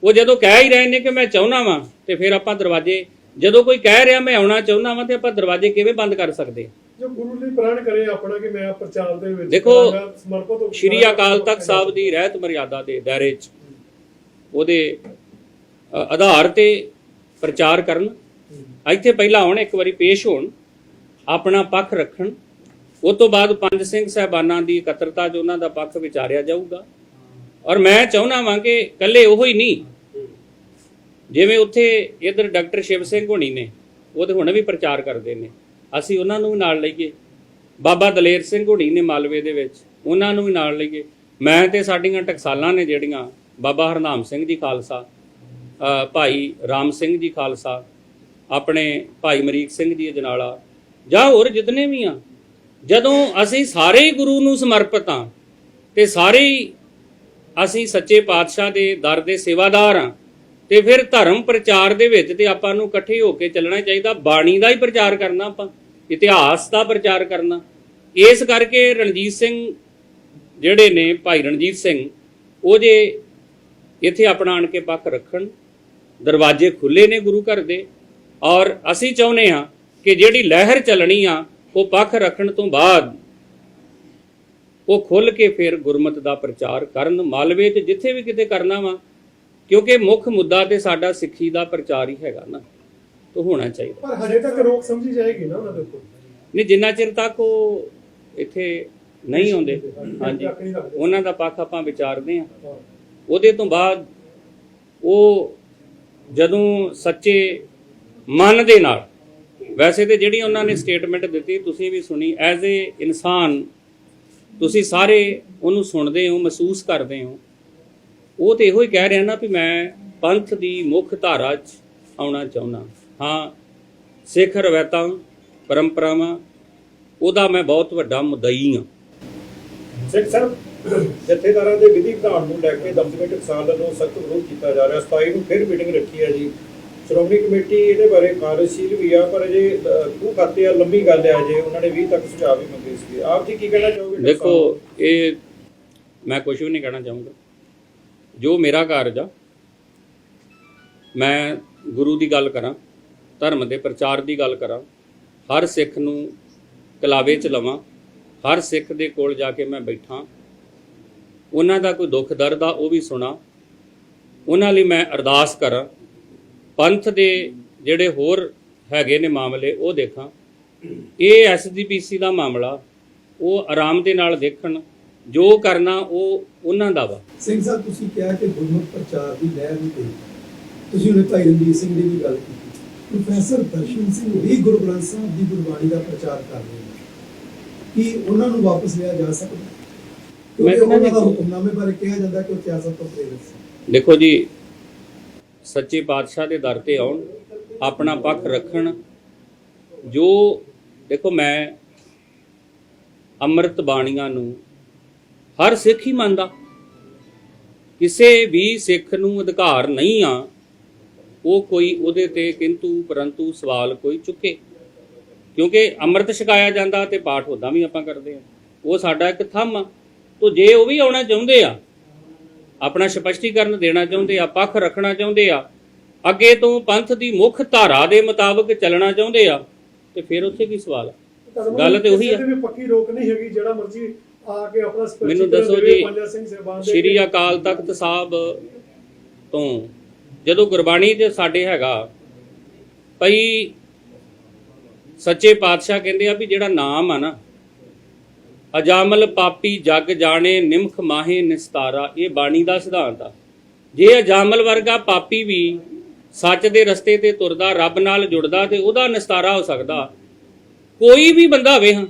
ਉਹ ਜਦੋਂ ਕਹਿ ਹੀ ਰਹੇ ਨੇ ਕਿ ਮੈਂ ਚਾਹੁੰਦਾ ਵਾਂ ਤੇ ਫਿਰ ਆਪਾਂ ਦਰਵਾਜ਼ੇ ਜਦੋਂ ਕੋਈ ਕਹਿ ਰਿਹਾ ਮੈਂ ਆਉਣਾ ਚਾਹੁੰਦਾ ਵਾਂ ਤੇ ਆਪਾਂ ਦਰਵਾਜ਼ੇ ਕਿਵੇਂ ਬੰਦ ਕਰ ਸਕਦੇ? ਜੋ ਗੁਰੂ ਲਈ ਪ੍ਰਣ ਕਰੇ ਆਪਣਾ ਕਿ ਮੈਂ ਪ੍ਰਚਾਰ ਦੇ ਵਿੱਚ ਦੇਖੋ, ਸ਼੍ਰੀ ਅਕਾਲ ਤਖਤ ਸਾਹਿਬ ਦੀ ਰਹਿਤ ਮਰਿਆਦਾ ਦੇ ਦਾਇਰੇ 'ਚ ਉਹਦੇ ਆਧਾਰ ਤੇ ਪ੍ਰਚਾਰ ਕਰਨ। ਇੱਥੇ ਪਹਿਲਾਂ ਆਉਣ ਇੱਕ ਵਾਰੀ ਪੇਸ਼ ਹੋਣ ਆਪਣਾ ਪੱਖ ਰੱਖਣ। ਉਸ ਤੋਂ ਬਾਅਦ ਪੰਜ ਸਿੰਘ ਸਹਿਬਾਨਾਂ ਦੀ ਇਕੱਤਰਤਾ 'ਚ ਉਹਨਾਂ ਦਾ ਪੱਖ ਵਿਚਾਰਿਆ ਜਾਊਗਾ। ਔਰ ਮੈਂ ਚਾਹੁੰਦਾ ਵਾਂ ਕਿ ਇਕੱਲੇ ਉਹ ਹੀ ਨਹੀਂ। ਜਿਵੇਂ ਉੱਥੇ ਇਧਰ ਡਾਕਟਰ ਸ਼ਿਵ ਸਿੰਘ ਹੋਣੀ ਨੇ, ਉਹ ਤੇ ਹੁਣ ਵੀ ਪ੍ਰਚਾਰ ਕਰਦੇ ਨੇ। ਅਸੀਂ ਉਹਨਾਂ ਨੂੰ ਵੀ ਨਾਲ ਲਈਏ। ਬਾਬਾ ਦਲੇਰ ਸਿੰਘ ਹੋਣੀ ਨੇ ਮਾਲਵੇ ਦੇ ਵਿੱਚ, ਉਹਨਾਂ ਨੂੰ ਵੀ ਨਾਲ ਲਈਏ। ਮੈਂ ਤੇ ਸਾਡੀਆਂ ਟਕਸਾਲਾਂ ਨੇ ਜਿਹੜੀਆਂ, ਬਾਬਾ ਹਰਨਾਮ ਸਿੰਘ ਜੀ ਖਾਲਸਾ ਭਾਈ ਰਾਮ ਸਿੰਘ ਜੀ ਖਾਲਸਾ, ਆਪਣੇ ਭਾਈ ਮਰੀਕ ਸਿੰਘ ਜੀ ਅਜਨਾਲਾ ਜਾਂ ਹੋਰ ਜਿਤਨੇ ਵੀ ਆ, ਜਦੋਂ ਅਸੀਂ ਸਾਰੇ ਹੀ ਗੁਰੂ ਨੂੰ ਸਮਰਪਿਤ ਆ, ਤੇ ਸਾਰੇ ਹੀ ਅਸੀਂ ਸੱਚੇ ਪਾਤਸ਼ਾਹ ਦੇ ਦਰ ਦੇ ਸੇਵਾਦਾਰ ਆ ਤੇ ਫਿਰ ਧਰਮ ਪ੍ਰਚਾਰ ਦੇ ਵਿੱਚ ਤੇ ਆਪਾਂ ਨੂੰ ਇਕੱਠੇ ਹੋ ਕੇ ਚੱਲਣਾ ਚਾਹੀਦਾ, ਬਾਣੀ ਦਾ ਹੀ ਪ੍ਰਚਾਰ ਕਰਨਾ ਆਪਾਂ, ਇਤਿਹਾਸ ਦਾ ਪ੍ਰਚਾਰ ਕਰਨਾ। ਇਸ ਕਰਕੇ ਰਣਜੀਤ ਸਿੰਘ ਜਿਹੜੇ ਨੇ, ਭਾਈ ਰਣਜੀਤ ਸਿੰਘ, ਉਹ ਜੇ ਇੱਥੇ ਆਪਣਾ ਆਣ ਕੇ ਪੱਖ ਰੱਖਣ, ਦਰਵਾਜ਼ੇ ਖੁੱਲੇ ਨੇ ਗੁਰੂ ਘਰ ਦੇ, ਔਰ ਅਸੀਂ ਚਾਹੁੰਦੇ ਹਾਂ ਕਿ ਜਿਹੜੀ ਲਹਿਰ ਚੱਲਣੀ ਆ, ਉਹ ਪੱਖ ਰੱਖਣ ਤੋਂ ਬਾਅਦ ਉਹ ਖੁੱਲ ਕੇ ਫਿਰ ਗੁਰਮਤ ਦਾ ਪ੍ਰਚਾਰ ਕਰਨ ਮਾਲਵੇ 'ਚ ਜਿੱਥੇ ਵੀ ਕਿਤੇ ਕਰਨਾ ਵਾ ਕਿਉਂਕਿ ਮੁੱਖ ਮੁੱਦਾ ਤੇ ਸਾਡਾ ਸਿੱਖੀ ਦਾ ਪ੍ਰਚਾਰ ਹੀ ਹੈਗਾ ਨਾ ਤਾਂ ਹੋਣਾ ਚਾਹੀਦਾ। ਪਰ ਹਜੇ ਤੱਕ ਰੋਕ ਸਮਝੀ ਜਾਏਗੀ ਨਾ ਉਹਨਾਂ ਦੇ ਉੱਤੇ ਨਹੀਂ ਜਿੰਨਾ ਚਿਰ ਤੱਕ ਉਹ ਇੱਥੇ ਨਹੀਂ ਆਉਂਦੇ ਹਾਂਜੀ। ਉਹਨਾਂ ਦਾ ਪੱਖ ਆਪਾਂ ਵਿਚਾਰਦੇ ਹਾਂ। ਉਹਦੇ ਤੋਂ ਬਾਅਦ ਉਹ ਜਦੋਂ ਸੱਚੇ ਮਨ ਦੇ ਨਾਲ ਵੈਸੇ ਤੇ ਜਿਹੜੀ ਉਹਨਾਂ ਨੇ ਸਟੇਟਮੈਂਟ ਦਿੱਤੀ ਤੁਸੀਂ ਵੀ ਸੁਣੀ ਐਜ਼ ਏ ਇਨਸਾਨ ਤੁਸੀਂ ਸਾਰੇ ਉਹਨੂੰ ਸੁਣਦੇ ਹੋ, ਮਹਿਸੂਸ ਕਰਦੇ ਹੋ। ਉਹ ਤੇ ਇਹੋ ਹੀ ਕਹਿ ਰਿਹਾ ਨਾ ਵੀ ਮੈਂ ਪੰਥ ਦੀ ਮੁੱਖ ਧਾਰਾ 'ਚ ਆਉਣਾ ਚਾਹੁੰਦਾ। ਹਾਂ, ਸਿੱਖ ਰਵਾਇਤਾਂ ਪਰੰਪਰਾਵਾਂ, ਉਹਦਾ ਮੈਂ ਬਹੁਤ ਵੱਡਾ ਮੁਦਈ ਹਾਂ। ਸਿੱਖ ਸਰ, ਜਥੇਦਾਰਾਂ ਦੇ ਵਿਧੀ ਵਿਧਾਨ ਨੂੰ ਲੈ ਕੇ ਦਮਦਮੇ ਟਕਸਾਲ ਵੱਲੋਂ ਸਖਤ ਵਿਰੋਧ ਕੀਤਾ ਜਾ ਰਿਹਾ 27 ਨੂੰ ਫਿਰ ਮੀਟਿੰਗ ਰੱਖੀ ਹੈ ਜੀ। ਸ਼੍ਰੋਮਣੀ ਕਮੇਟੀ ਇਹਦੇ ਬਾਰੇ ਕਾਰਜਸ਼ੀਲ ਵੀ ਆ ਪਰ ਅਜੇ ਖੂਹ ਖਾਤੇ ਆ ਲੰਮੀ ਗੱਲ ਆ ਜੇ ਉਹਨਾਂ ਨੇ 20 ਤੱਕ ਸੁਝਾਅ ਵੀ ਮੰਗੇ ਸੀ ਆਪ ਜੀ ਕੀ ਕਹਿਣਾ ਚਾਹੋਗੇ? ਦੇਖੋ ਇਹ ਮੈਂ ਕੁਝ ਵੀ ਨਹੀਂ ਕਹਿਣਾ ਚਾਹੂੰਗਾ। ਜੋ ਮੇਰਾ ਕਾਰਜ ਆ ਮੈਂ ਗੁਰੂ ਦੀ ਗੱਲ ਕਰਾਂ ਧਰਮ ਦੇ ਪ੍ਰਚਾਰ ਦੀ ਗੱਲ ਕਰਾਂ ਹਰ ਸਿੱਖ ਨੂੰ ਕਲਾਵੇ ਚ ਲਵਾਂ ਹਰ ਸਿੱਖ ਦੇ ਕੋਲ ਜਾ ਕੇ ਮੈਂ ਬੈਠਾਂ ਉਹਨਾਂ ਦਾ ਕੋਈ ਦੁੱਖ ਦਰਦ ਆ ਉਹ ਵੀ ਸੁਣਾ ਉਹਨਾਂ ਲਈ ਮੈਂ ਅਰਦਾਸ ਕਰਾਂ ਪੰਥ ਦੇ ਜਿਹੜੇ ਹੋਰ ਹੈਗੇ ਨੇ ਮਾਮਲੇ ਉਹ ਦੇਖਾਂ। ਇਹ ਐਸਜੀਪੀਸੀ ਦਾ ਮਾਮਲਾ ਉਹ ਆਰਾਮ ਦੇ ਨਾਲ ਦੇਖਣ ਜੋ ਕਰਨਾ ਉਹ ਉਹਨਾਂ ਦਾ ਵਾ। ਸਿੰਘ ਸਾਹਿਬ ਤੁਸੀਂ ਕਿਹਾ ਕਿ ਗੁਰਮੁਖ ਪ੍ਰਚਾਰ ਦੀ ਲਹਿਰ ਨਹੀਂ ਪਈ ਤੁਸੀਂ ਉਹਨੇ ਭਾਈ ਰਣਜੀਤ ਸਿੰਘ ਦੀ ਵੀ ਗੱਲ ਕੀਤੀ। ਪ੍ਰੋਫੈਸਰ ਦਰਸ਼ਨ ਸਿੰਘ ਵੀ ਗੁਰੂ ਗ੍ਰੰਥ ਸਾਹਿਬ ਦੀ ਗੁਰਬਾਣੀ ਦਾ ਪ੍ਰਚਾਰ ਕਰ ਰਹੇ ਨੇ। ਕੀ ਉਹਨਾਂ ਨੂੰ ਵਾਪਸ ਲਿਆ ਜਾ ਸਕਦਾ? ਮੈਂ ਕਹਿੰਦਾ ਉਹਨਾਂ ਦਾ ਦੇਖੋ- ਹੁਕਮਨਾਮੇ ਬਾਰੇ ਕਿਹਾ ਜਾਂਦਾ ਕਿ ਉਹ ਸਿਆਸਤ ਤੋਂ ਪ੍ਰੇਰਿਤ ਸੀ। ਦੇਖੋ ਜੀ ਸੱਚੇ ਪਾਤਸ਼ਾਹ ਦੇ ਦਰ ਤੇ ਆਉਣ, ਆਪਣਾ ਪੱਖ ਰੱਖਣ। ਜੋ, ਦੇਖੋ ਮੈਂ ਅੰਮ੍ਰਿਤ ਬਾਣੀਆਂ ਨੂੰ ਹਰ ਸਿੱਖ ਹੀ ਮੰਨਦਾ। ਕਿਸੇ ਵੀ ਸਿੱਖ ਨੂੰ ਅਧਿਕਾਰ ਨਹੀਂ ਆ, ਉਹ ਕੋਈ ਉਹਦੇ ਤੇ ਕਿੰਤੂ ਪਰੰਤੂ ਸਵਾਲ ਕੋਈ ਚੁੱਕੇ। ਕਿਉਂਕਿ ਅੰਮ੍ਰਿਤ ਛਕਾਇਆ ਜਾਂਦਾ ਤੇ ਪਾਠ ਉਦਾਂ ਵੀ ਆਪਾਂ ਕਰਦੇ ਆ। ਉਹ ਸਾਡਾ ਇੱਕ ਥੰਮ ਆ। ਤੋ ਜੇ ਉਹ ਵੀ ਆਉਣਾ ਚਾਹੁੰਦੇ ਆ ਆਪਣਾ ਸਪਸ਼ਟੀਕਰਨ ਦੇਣਾ ਚਾਹੁੰਦੇ ਆ ਪੱਖ ਰੱਖਣਾ ਚਾਹੁੰਦੇ ਆ ਅੱਗੇ ਤੋਂ ਪੰਥ ਦੀ ਮੁੱਖ ਧਾਰਾ ਦੇ ਮੁਤਾਬਕ ਚੱਲਣਾ ਚਾਹੁੰਦੇ ਆ ਤੇ ਫਿਰ ਉੱਥੇ ਕੀ ਸਵਾਲ ਆ ਗੱਲ ਤੇ ਉਹੀ ਆ। ਕਿਸੇ ਦੀ ਵੀ ਪੱਕੀ ਰੋਕ ਨਹੀਂ ਹੈਗੀ ਜਿਹੜਾ ਮਰਜ਼ੀ ਆ ਕੇ ਆਪਣਾ ਸਪਸ਼ਟੀਕਰਨ ਮੈਨੂੰ ਦੱਸੋ ਜੀ, ਦੇ ਸ਼੍ਰੀ ਅਕਾਲ ਤਖਤ ਸਾਹਿਬ ਤੋਂ ਜਦੋਂ ਗੁਰਬਾਣੀ 'ਚ ਸਾਡੇ ਹੈਗਾ ਭਈ ਸੱਚੇ ਪਾਤਸ਼ਾਹ ਕਹਿੰਦੇ ਆ ਵੀ ਜਿਹੜਾ ਨਾਮ ਆ ਨਾ ਅਜਾਮਲ ਪਾਪੀ ਜਗ ਜਾਣੇ, ਨਿਮਖ ਮਾਹੇ ਨਿਸਤਾਰਾ। ਇਹ ਬਾਣੀ ਦਾ ਸਿਧਾਂਤ ਆ। ਜੇ ਅਜਾਮਲ ਵਰਗਾ ਪਾਪੀ ਵੀ ਸੱਚ ਦੇ ਰਸਤੇ ਤੇ ਤੁਰਦਾ, ਰੱਬ ਨਾਲ ਜੁੜਦਾ ਤੇ ਉਹਦਾ ਨਿਸਤਾਰਾ ਹੋ ਸਕਦਾ, ਕੋਈ ਵੀ ਬੰਦਾ ਹੋਵੇ ਹਾਂ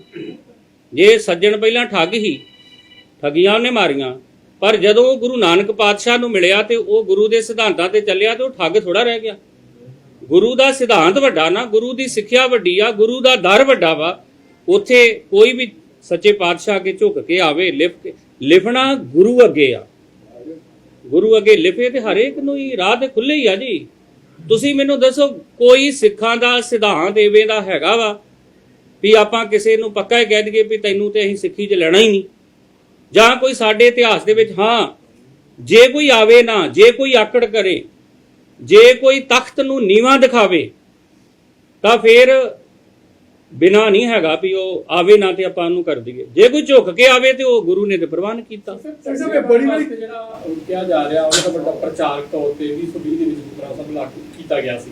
ਜੇ ਸੱਜਣ ਪਹਿਲਾਂ ਠੱਗ ਹੀ, ਠੱਗੀਆਂ ਉਹਨੇ ਮਾਰੀਆਂ, ਪਰ ਜਦੋਂ ਉਹ ਗੁਰੂ ਨਾਨਕ ਪਾਤਸ਼ਾਹ ਨੂੰ ਮਿਲਿਆ ਤੇ ਉਹ ਗੁਰੂ ਦੇ ਸਿਧਾਂਤਾਂ ਤੇ ਚੱਲਿਆ ਤੇ ਉਹ ਠੱਗ ਥੋੜਾ ਰਹਿ ਗਿਆ। ਗੁਰੂ ਦਾ ਸਿਧਾਂਤ ਵੱਡਾ ਨਾ, ਗੁਰੂ ਦੀ ਸਿੱਖਿਆ ਵੱਡੀ ਆ, ਗੁਰੂ ਦਾ ਦਰ ਵੱਡਾ ਵਾ, ਉੱਥੇ ਕੋਈ ਵੀ ਸੱਚੇ ਪਾਤਸ਼ਾਹ ਅੱਗੇ ਝੁਕ ਕੇ ਆਵੇ ਲਿਖ ਕੇ ਲਿਖਣਾ ਗੁਰੂ ਅੱਗੇ ਆ। ਗੁਰੂ ਅੱਗੇ ਲਿਫੇ ਤੇ ਹਰੇਕ ਨੂੰ ਹੀ ਰਾਹ ਤੇ ਖੁੱਲੇ ਹੀ ਆ ਜੀ। ਤੁਸੀਂ ਮੈਨੂੰ ਦੱਸੋ, ਕੋਈ ਸਿੱਖਾਂ ਦਾ ਸਿਧਾਂਤ ਐਵੇਂ ਦਾ ਹੈਗਾ ਵਾ ਵੀ ਆਪਾਂ ਕਿਸੇ ਨੂੰ ਪੱਕਾ ਹੀ ਕਹਿ ਦਈਏ ਵੀ ਤੈਨੂੰ ਤੇ ਅਸੀਂ ਸਿੱਖੀ 'ਚ ਲੈਣਾ ਹੀ ਨਹੀਂ? ਜਾਂ ਕੋਈ ਸਾਡੇ ਇਤਿਹਾਸ ਦੇ ਵਿੱਚ, ਹਾਂ, ਜੇ ਕੋਈ ਆਵੇ ਨਾ, ਜੇ ਕੋਈ ਆਕੜ ਕਰੇ, ਜੇ ਕੋਈ ਤਖਤ ਨੂੰ ਨੀਵਾ ਦਿਖਾਵੇ, ਤਾਂ ਫਿਰ ਬਿਨਾ ਨਹੀਂ ਹੈਗਾ ਵੀ ਉਹ ਆਵੇ ਨਾ ਤੇ ਆਪਾਂ ਉਹਨੂੰ ਕਰ ਦਈਏ। ਜੇ ਕੋਈ ਝੁੱਕ ਕੇ ਆਵੇ ਤੇ ਉਹ ਗੁਰੂ ਨੇ ਤੇ ਪ੍ਰਵਾਨ ਕੀਤਾ। ਸਾਹਿਬ ਇਹ ਬੜੀ ਬੜੀ ਜਿਹੜਾ ਕਿਹਾ ਜਾ ਰਿਹਾ ਉਹਨਾਂ ਦਾ ਵੱਡਾ ਪ੍ਰਚਾਰਕ ਤੌਰ ਤੇ 2020 ਦੇ ਵਿੱਚ ਗੁਰਦੁਆਰਾ ਸਾਹਿਬ ਲਾਗੂ ਕੀਤਾ ਗਿਆ ਸੀ।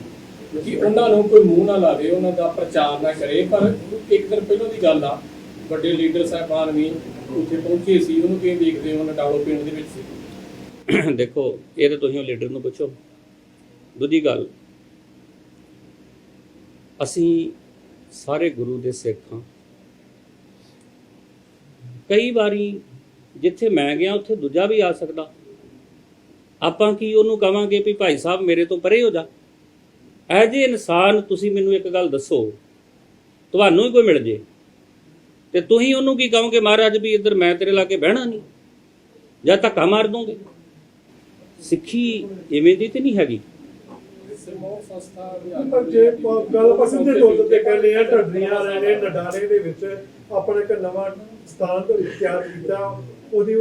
ਕਿ ਉਹਨਾਂ ਨੂੰ ਕੋਈ ਮੂੰਹ ਨਾ ਲਾਵੇ ਉਹਨਾਂ ਦਾ ਪ੍ਰਚਾਰ ਨਾ ਕਰੇ। ਪਰ ਇੱਕ ਦਿਨ ਪਹਿਲਾਂ ਦੀ ਗੱਲ ਆ ਵੱਡੇ ਲੀਡਰ ਸਾਹਿਬਾਨ ਵੀ ਉੱਥੇ ਪਹੁੰਚੇ ਸੀ। ਉਹਨੂੰ ਕਿਵੇਂ ਦੇਖਦੇ ਹੋ ਪਿੰਡ ਦੇ ਵਿੱਚ। ਸੀ ਦੇਖੋ ਇਹ ਤਾਂ ਤੁਸੀਂ ਉਹ ਲੀਡਰ ਨੂੰ ਪੁੱਛੋ। ਦੂਜੀ ਗੱਲ ਅਸੀਂ ਸਾਰੇ ਗੁਰੂ ਦੇ ਸਿੱਖ ਹਾਂ। ਕਈ ਵਾਰੀ ਜਿੱਥੇ ਮੈਂ ਗਿਆ, ਉੱਥੇ ਦੂਜਾ ਵੀ ਆ ਸਕਦਾ। ਆਪਾਂ ਕੀ ਉਹਨੂੰ ਕਵਾਂਗੇ ਵੀ ਭਾਈ ਸਾਹਿਬ ਮੇਰੇ ਤੋਂ ਪਰੇ ਹੋ ਜਾ। ਐ ਜੇ ਇਨਸਾਨ, ਤੁਸੀਂ ਮੈਨੂੰ ਇੱਕ ਗੱਲ ਦੱਸੋ, ਤੁਹਾਨੂੰ ਹੀ ਕੋਈ ਮਿਲ ਜੇ, ਤੇ ਤੁਸੀਂ ਉਹਨੂੰ ਕੀ ਕਹੋਗੇ, ਮਹਾਰਾਜ ਵੀ ਇੱਧਰ ਮੈਂ ਤੇਰੇ ਲਾਗੇ ਬਹਿਣਾ ਨਹੀਂ, ਜਾਂ ਧੱਕਾ ਮਾਰ ਦੋਗੇ। ਸਿੱਖੀ ਇਵੇਂ ਦੀ ਤੇ ਨਹੀਂ ਹੈਗੀ। ਸਿਰਮੌਰ ਸੰਸਥਾ ਪਰ ਜੇ ਪ- ਗੱਲ ਆਪਾਂ ਸਿੱਧੇ ਤੌਰ ਤੇ ਕਹਿੰਦੇ ਆ ਢੱਡਰੀਆਂ ਵਾਲੇ ਨੇ ਨਡਾਰੇ ਦੇ ਵਿੱਚ ਆਪਣਾ ਇੱਕ ਨਵਾਂ ਸਥਾਨ ਤੋਂ ਤਿਆਰ ਕੀਤਾ ਉਹਦੀ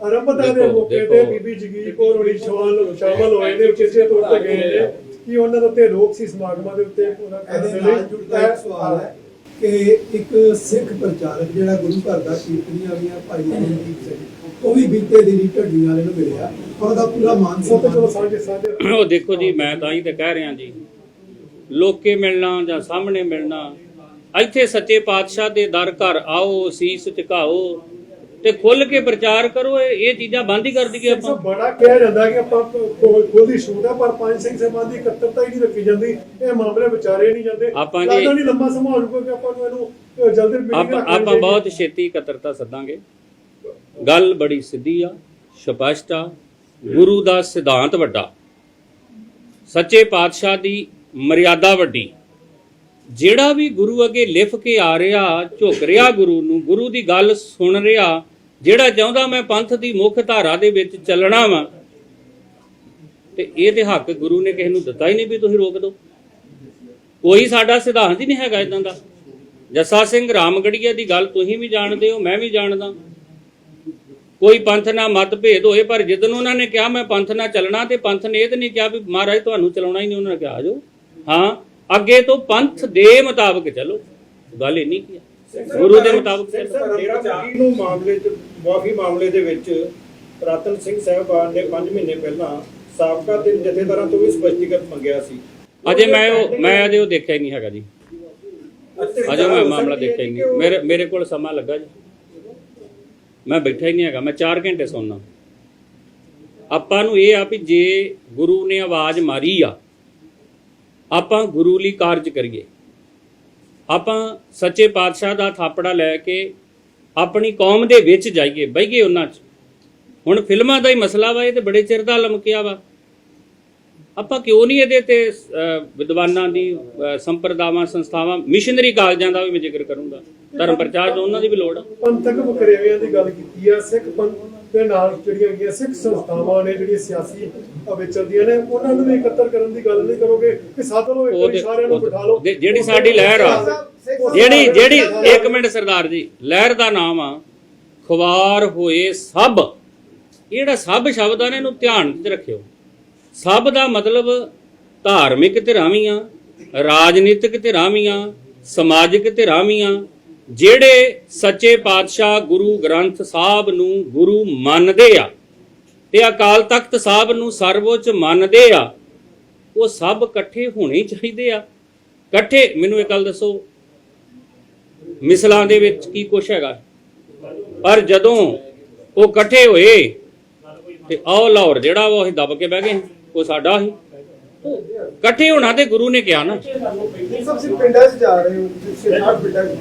ਆਰੰਭਤਾ ਦੇ ਦੇਖੋ, ਮੌਕੇ ਤੇ ਦੇਖੋ। ਬੀਬੀ ਜਗੀਰ ਕੌਰ ਹੋਣੀ ਸ਼ਾਮਲ ਸ਼ਾਮਲ ਹੋਏ ਨੇ ਉਚੇਚੇ ਤੌਰ ਤੇ ਗਏ ਨੇ ਕਿ ਉਹਨਾਂ ਦੇ ਉੱਤੇ ਰੋਕ ਸੀ ਸਮਾਗਮਾਂ ਦੇ ਉੱਤੇ ਉਹਨਾਂ ਇਹਦੇ ਨਾਲ। ਜੁੜਦਾ ਇੱਕ ਸਵਾਲ ਹੈ ਕਿ ਇੱਕ ਸਿੱਖ ਪ੍ਰਚਾਰਕ ਜਿਹੜਾ ਗੁਰੂ ਘਰ ਦਾ ਕੀਰਤਨੀਆ ਵੀ ਆ ਭਾਈ ਮਨਦੀਪ ਸਿੰਘ ਉਹ ਵੀ ਬੀਤੇ ਦਿਨੀ ਢੱਡੀਆਂ ਵਾਲੇ ਨੂੰ ਮਿਲਿਆ ਉਹਦਾ ਪੂਰਾ ਮਾਨ ਉਹ ਸਨਮਾਨ। ਦੇਖੋ ਜੀ ਮੈਂ ਤਾਂ ਹੀ ਤਾਂ ਕਹਿ ਰਿਹਾ ਜੀ। ਲੋਕੇ ਮਿਲਣਾ ਜਾਂ ਸਾਹਮਣੇ ਮਿਲਣਾ ਇੱਥੇ ਸੱਚੇ ਪਾਤਸ਼ਾਹ ਦੇ ਦਰ ਘਰ ਆਓ ਸੀਸ ਝੁਕਾਓ ਤੇ ਖੁੱਲ ਕੇ ਪ੍ਰਚਾਰ ਕਰੋ ਇਹ ਚੀਜ਼ਾਂ ਬੰਦ ਹੀ ਕਰ ਦਈਏ ਆਪਾਂ। ਸਭ ਬੜਾ ਕਿਹਾ ਜਾਂਦਾ ਕਿ ਆਪਾਂ ਕੋਲ ਦੀ ਸ਼ੂਟ ਆ ਪਰ ਪੰਜ ਸਿੰਘ ਸਾਹਿਬਾਨ ਦੀ ਇਕੱਤਰਤਾ ਹੀ ਨਹੀਂ ਰੱਖੀ ਜਾਂਦੀ। ਇਹ ਮਾਮਲੇ ਵਿਚਾਰੇ ਨਹੀਂ ਜਾਂਦੇ। ਆਪਾਂ ਜੀ- ਲੱਗਦਾ ਨਹੀਂ ਲੰਮਾ ਸਮਾਂ ਹੋ ਜਾਊਗਾ ਕਿ ਆਪਾਂ ਨੂੰ ਇਹਨੂੰ ਜਲਦੀ ਲੈਣੀ ਆਪਾਂ ਬਹੁਤ ਛੇਤੀ ਇਕੱਤਰਤਾ ਸੱਦਾਂਗੇ। ਗੱਲ ਬੜੀ ਸਿੱਧੀ ਆ ਸਪਸ਼ਟ ਆ। ਗੁਰੂ ਦਾ ਸਿਧਾਂਤ ਵੱਡਾ, ਸੱਚੇ ਪਾਤਸ਼ਾਹ ਦੀ ਮਰਿਆਦਾ ਵੱਡੀ। ਜਿਹੜਾ ਵੀ ਗੁਰੂ ਅੱਗੇ ਲਿਖ ਕੇ ਆ ਰਿਹਾ, ਝੁਕ ਰਿਹਾ ਗੁਰੂ ਨੂੰ, ਗੁਰੂ ਦੀ ਗੱਲ ਸੁਣ ਰਿਹਾ, ਜਿਹੜਾ ਚਾਹੁੰਦਾ ਮੈਂ ਪੰਥ ਦੀ ਮੁੱਖ ਧਾਰਾ ਦੇ ਵਿੱਚ ਚੱਲਣਾ ਵਾਂ, ਤੇ ਇਹ ਤੇ ਹੱਕ ਗੁਰੂ ਨੇ ਕਿਸੇ ਨੂੰ ਦਿੱਤਾ ਹੀ ਨਹੀਂ ਵੀ ਤੁਸੀਂ ਰੋਕ ਦਿਓ ਕੋਈ ਸਾਡਾ ਸਿਧਾਂਤ ਹੀ ਨਹੀਂ ਹੈਗਾ ਇਦਾਂ ਦਾ। ਜੱਸਾ ਸਿੰਘ ਰਾਮਗੜੀਆ ਦੀ ਗੱਲ ਤੁਸੀਂ ਵੀ ਜਾਣਦੇ ਹੋ, ਮੈਂ ਵੀ ਜਾਣਦਾ। ਕੋਈ ਪੰਥ ਨਾਲ ਮਤਭੇਦ ਹੋਏ ਪਰ ਜਦੋਂ ਉਹਨਾਂ ਨੇ ਕਿਹਾ ਮੈਂ ਪੰਥ ਨਾਲ ਚੱਲਣਾ ਤੇ ਪੰਥ ਨੇ ਇਹ ਤਾਂ ਨਹੀਂ ਕਿਹਾ ਵੀ ਮਹਾਰਾਜ ਤੁਹਾਨੂੰ ਚਲਾਉਣਾ ਹੀ ਨਹੀਂ। ਉਹਨਾਂ ਨੇ ਕਿਹਾ ਆਜੋ। ਹਾਂ ਅੱਗੇ ਤੋਂ ਪੰਥ ਦੇ ਮੁਤਾਬਕ ਚੱਲੋ। ਗੱਲ ਇੰਨੀ ਕੀ ਹੈ ਗੁਰੂ ਦੇ ਮੁਤਾਬਕ ਚੱਲੋ। ਨੂੰ ਮਾਮਲੇ ਮਾਫੀ ਮਾਮਲੇ ਦੇ ਵਿੱਚ ਰਤਨ ਸਿੰਘ ਸਾਹਿਬਾਨ ਨੇ 5 ਮਹੀਨੇ ਪਹਿਲਾਂ ਸਾਬਕਾ ਤਿੰਨ ਜਥੇਦਾਰਾਂ ਤੋਂ ਵੀ ਸਪਸ਼ਟੀਕਰਨ ਮੰਗਿਆ ਸੀ। ਅਜੇ ਮੈਂ ਉਹ ਮੈਂ ਅਜੇ ਉਹ ਦੇਖਿਆ ਹੀ ਨਹੀਂ ਹੈਗਾ ਜੀ। ਅਜੇ ਮੈਂ ਮਾਮਲਾ ਦੇਖਿਆ ਹੀ ਨਹੀਂ। ਮੇਰੇ ਮੇਰੇ ਕੋਲ ਸਮਾਂ ਲੱਗਾ ਜੀ। ਮੈਂ ਬੈਠਾ ਹੀ ਨਹੀਂ ਹੈਗਾ, ਮੈਂ 4 ਘੰਟੇ ਸੌਣਾ ਆਪਾਂ ਨੂੰ ਇਹ ਆ ਵੀ ਜੇ ਗੁਰੂ ਨੇ ਆਵਾਜ਼ ਮਾਰੀ ਆ, ਆਪਾਂ ਗੁਰੂ ਲਈ ਕਾਰਜ ਕਰੀਏ। ਆਪਾਂ ਸੱਚੇ ਪਾਤਸ਼ਾਹ ਦਾ ਥਾਪੜਾ ਲੈ ਕੇ ਆਪਣੀ ਕੌਮ ਦੇ ਵਿੱਚ ਜਾਈਏ ਬਈਏ ਉਹਨਾਂ 'ਚ। ਹੁਣ ਫਿਲਮਾਂ ਦਾ ਹੀ ਮਸਲਾ ਵਾ, ਇਹ ਤੇ ਬੜੇ ਚਿਰ ਦਾ ਲਮਕਿਆ ਵਾ। ਆਪਾਂ ਕਿਉਂ ਨਹੀਂ ਇਹਦੇ ਤੇ ਵਿਦਵਾਨਾਂ ਦੀ ਸੰਪਰਦਾਵਾਂ, ਸੰਸਥਾਵਾਂ, ਮਿਸ਼ਨਰੀ ਕਾਲਜਾਂ ਦਾ ਵੀ ਮੈਂ ਜ਼ਿਕਰ ਕਰੂੰਗਾ। ਧਰਮ ਪ੍ਰਚਾਰ ਤੋਂ ਉਹਨਾਂ ਦੀ ਵੀ ਲੋੜ ਆ। ਪੰਥਕ ਵਕਰੇਵਿਆਂ ਦੀ ਗੱਲ ਕੀਤੀ ਆ ਸਿੱਖ ਪੰਥ ਦੇ ਨਾਲ ਜਿਹੜੀਆਂ ਹੈਗੀਆਂ ਸਿੱਖ ਸੰਸਥਾਵਾਂ ਨੇ ਜਿਹੜੀਆਂ ਸਿਆਸੀ ਵਿੱਚ ਚੱਲਦੀਆਂ ਨੇ ਉਹਨਾਂ ਨੂੰ ਵੀ ਇਕੱਤਰ ਕਰਨ ਦੀ ਗੱਲ ਨਹੀਂ ਕਰੋਗੇ ਕਿ ਸਾਧ ਲਓ ਇੱਕ ਵਾਰੀ ਸਾਰਿਆਂ ਨੂੰ ਬਿਠਾ ਲਓ। ਜਿਹੜੀ ਸਾਡੀ ਲਹਿਰ ਆ ਜਿਹੜੀ ਜਿਹੜੀ ਇੱਕ ਮਿੰਟ ਸਰਦਾਰ ਜੀ ਲਹਿਰ ਦਾ ਨਾਮ ਆ ਖੁਆਰ ਹੋਏ ਸਭ। ਇਹ ਜਿਹੜਾ ਸਭ ਸ਼ਬਦ ਆ ਨਾ ਇਹਨੂੰ ਧਿਆਨ ਵਿੱਚ ਰੱਖਿਓ। ਸਭ ਦਾ ਮਤਲਬ ਧਾਰਮਿਕ ਧਿਰਾਂ ਵੀ ਆ ਰਾਜਨੀਤਿਕ ਧਿਰਾਂ ਵੀ ਆ ਸਮਾਜਿਕ ਧਿਰਾਂ ਵੀ ਆ ਜਿਹੜੇ ਸੱਚੇ ਪਾਤਸ਼ਾਹ ਗੁਰੂ ਗ੍ਰੰਥ ਸਾਹਿਬ ਨੂੰ ਗੁਰੂ ਮੰਨਦੇ ਆ ਤੇ ਅਕਾਲ ਤਖਤ ਸਾਹਿਬ ਨੂੰ ਸਰਵਉੱਚ ਮੰਨਦੇ ਆ, ਉਹ ਸਭ ਇਕੱਠੇ ਹੋਣੇ ਚਾਹੀਦੇ ਆ। ਇਕੱਠੇ, ਮੈਨੂੰ ਇੱਕ ਗੱਲ ਦੱਸੋ, ਮਿਸਲਾਂ ਦੇ ਵਿੱਚ ਕੀ ਕੁਛ ਹੈਗਾ? ਪਰ ਜਦੋਂ ਉਹ ਇਕੱਠੇ ਹੋਏ ਤੇ ਆਹ ਲਾਹੌਰ, ਜਿਹੜਾ ਵਾ ਉਹ ਅਸੀਂ ਦੱਬ ਕੇ ਬਹਿ ਗਏ, ਉਹ ਸਾਡਾ ਸੀ। ਇਕੱਠੇ ਹੋਣਾ ਤੇ ਗੁਰੂ ਨੇ ਕਿਹਾ ਨਾ। ਸਭ ਸੇ ਪਿੰਡਾਂ 'ਚ ਜਾ ਰਹੇ ਹੋ ਤੁਸੀਂ ਪਿੰਡਾਂ 'ਚ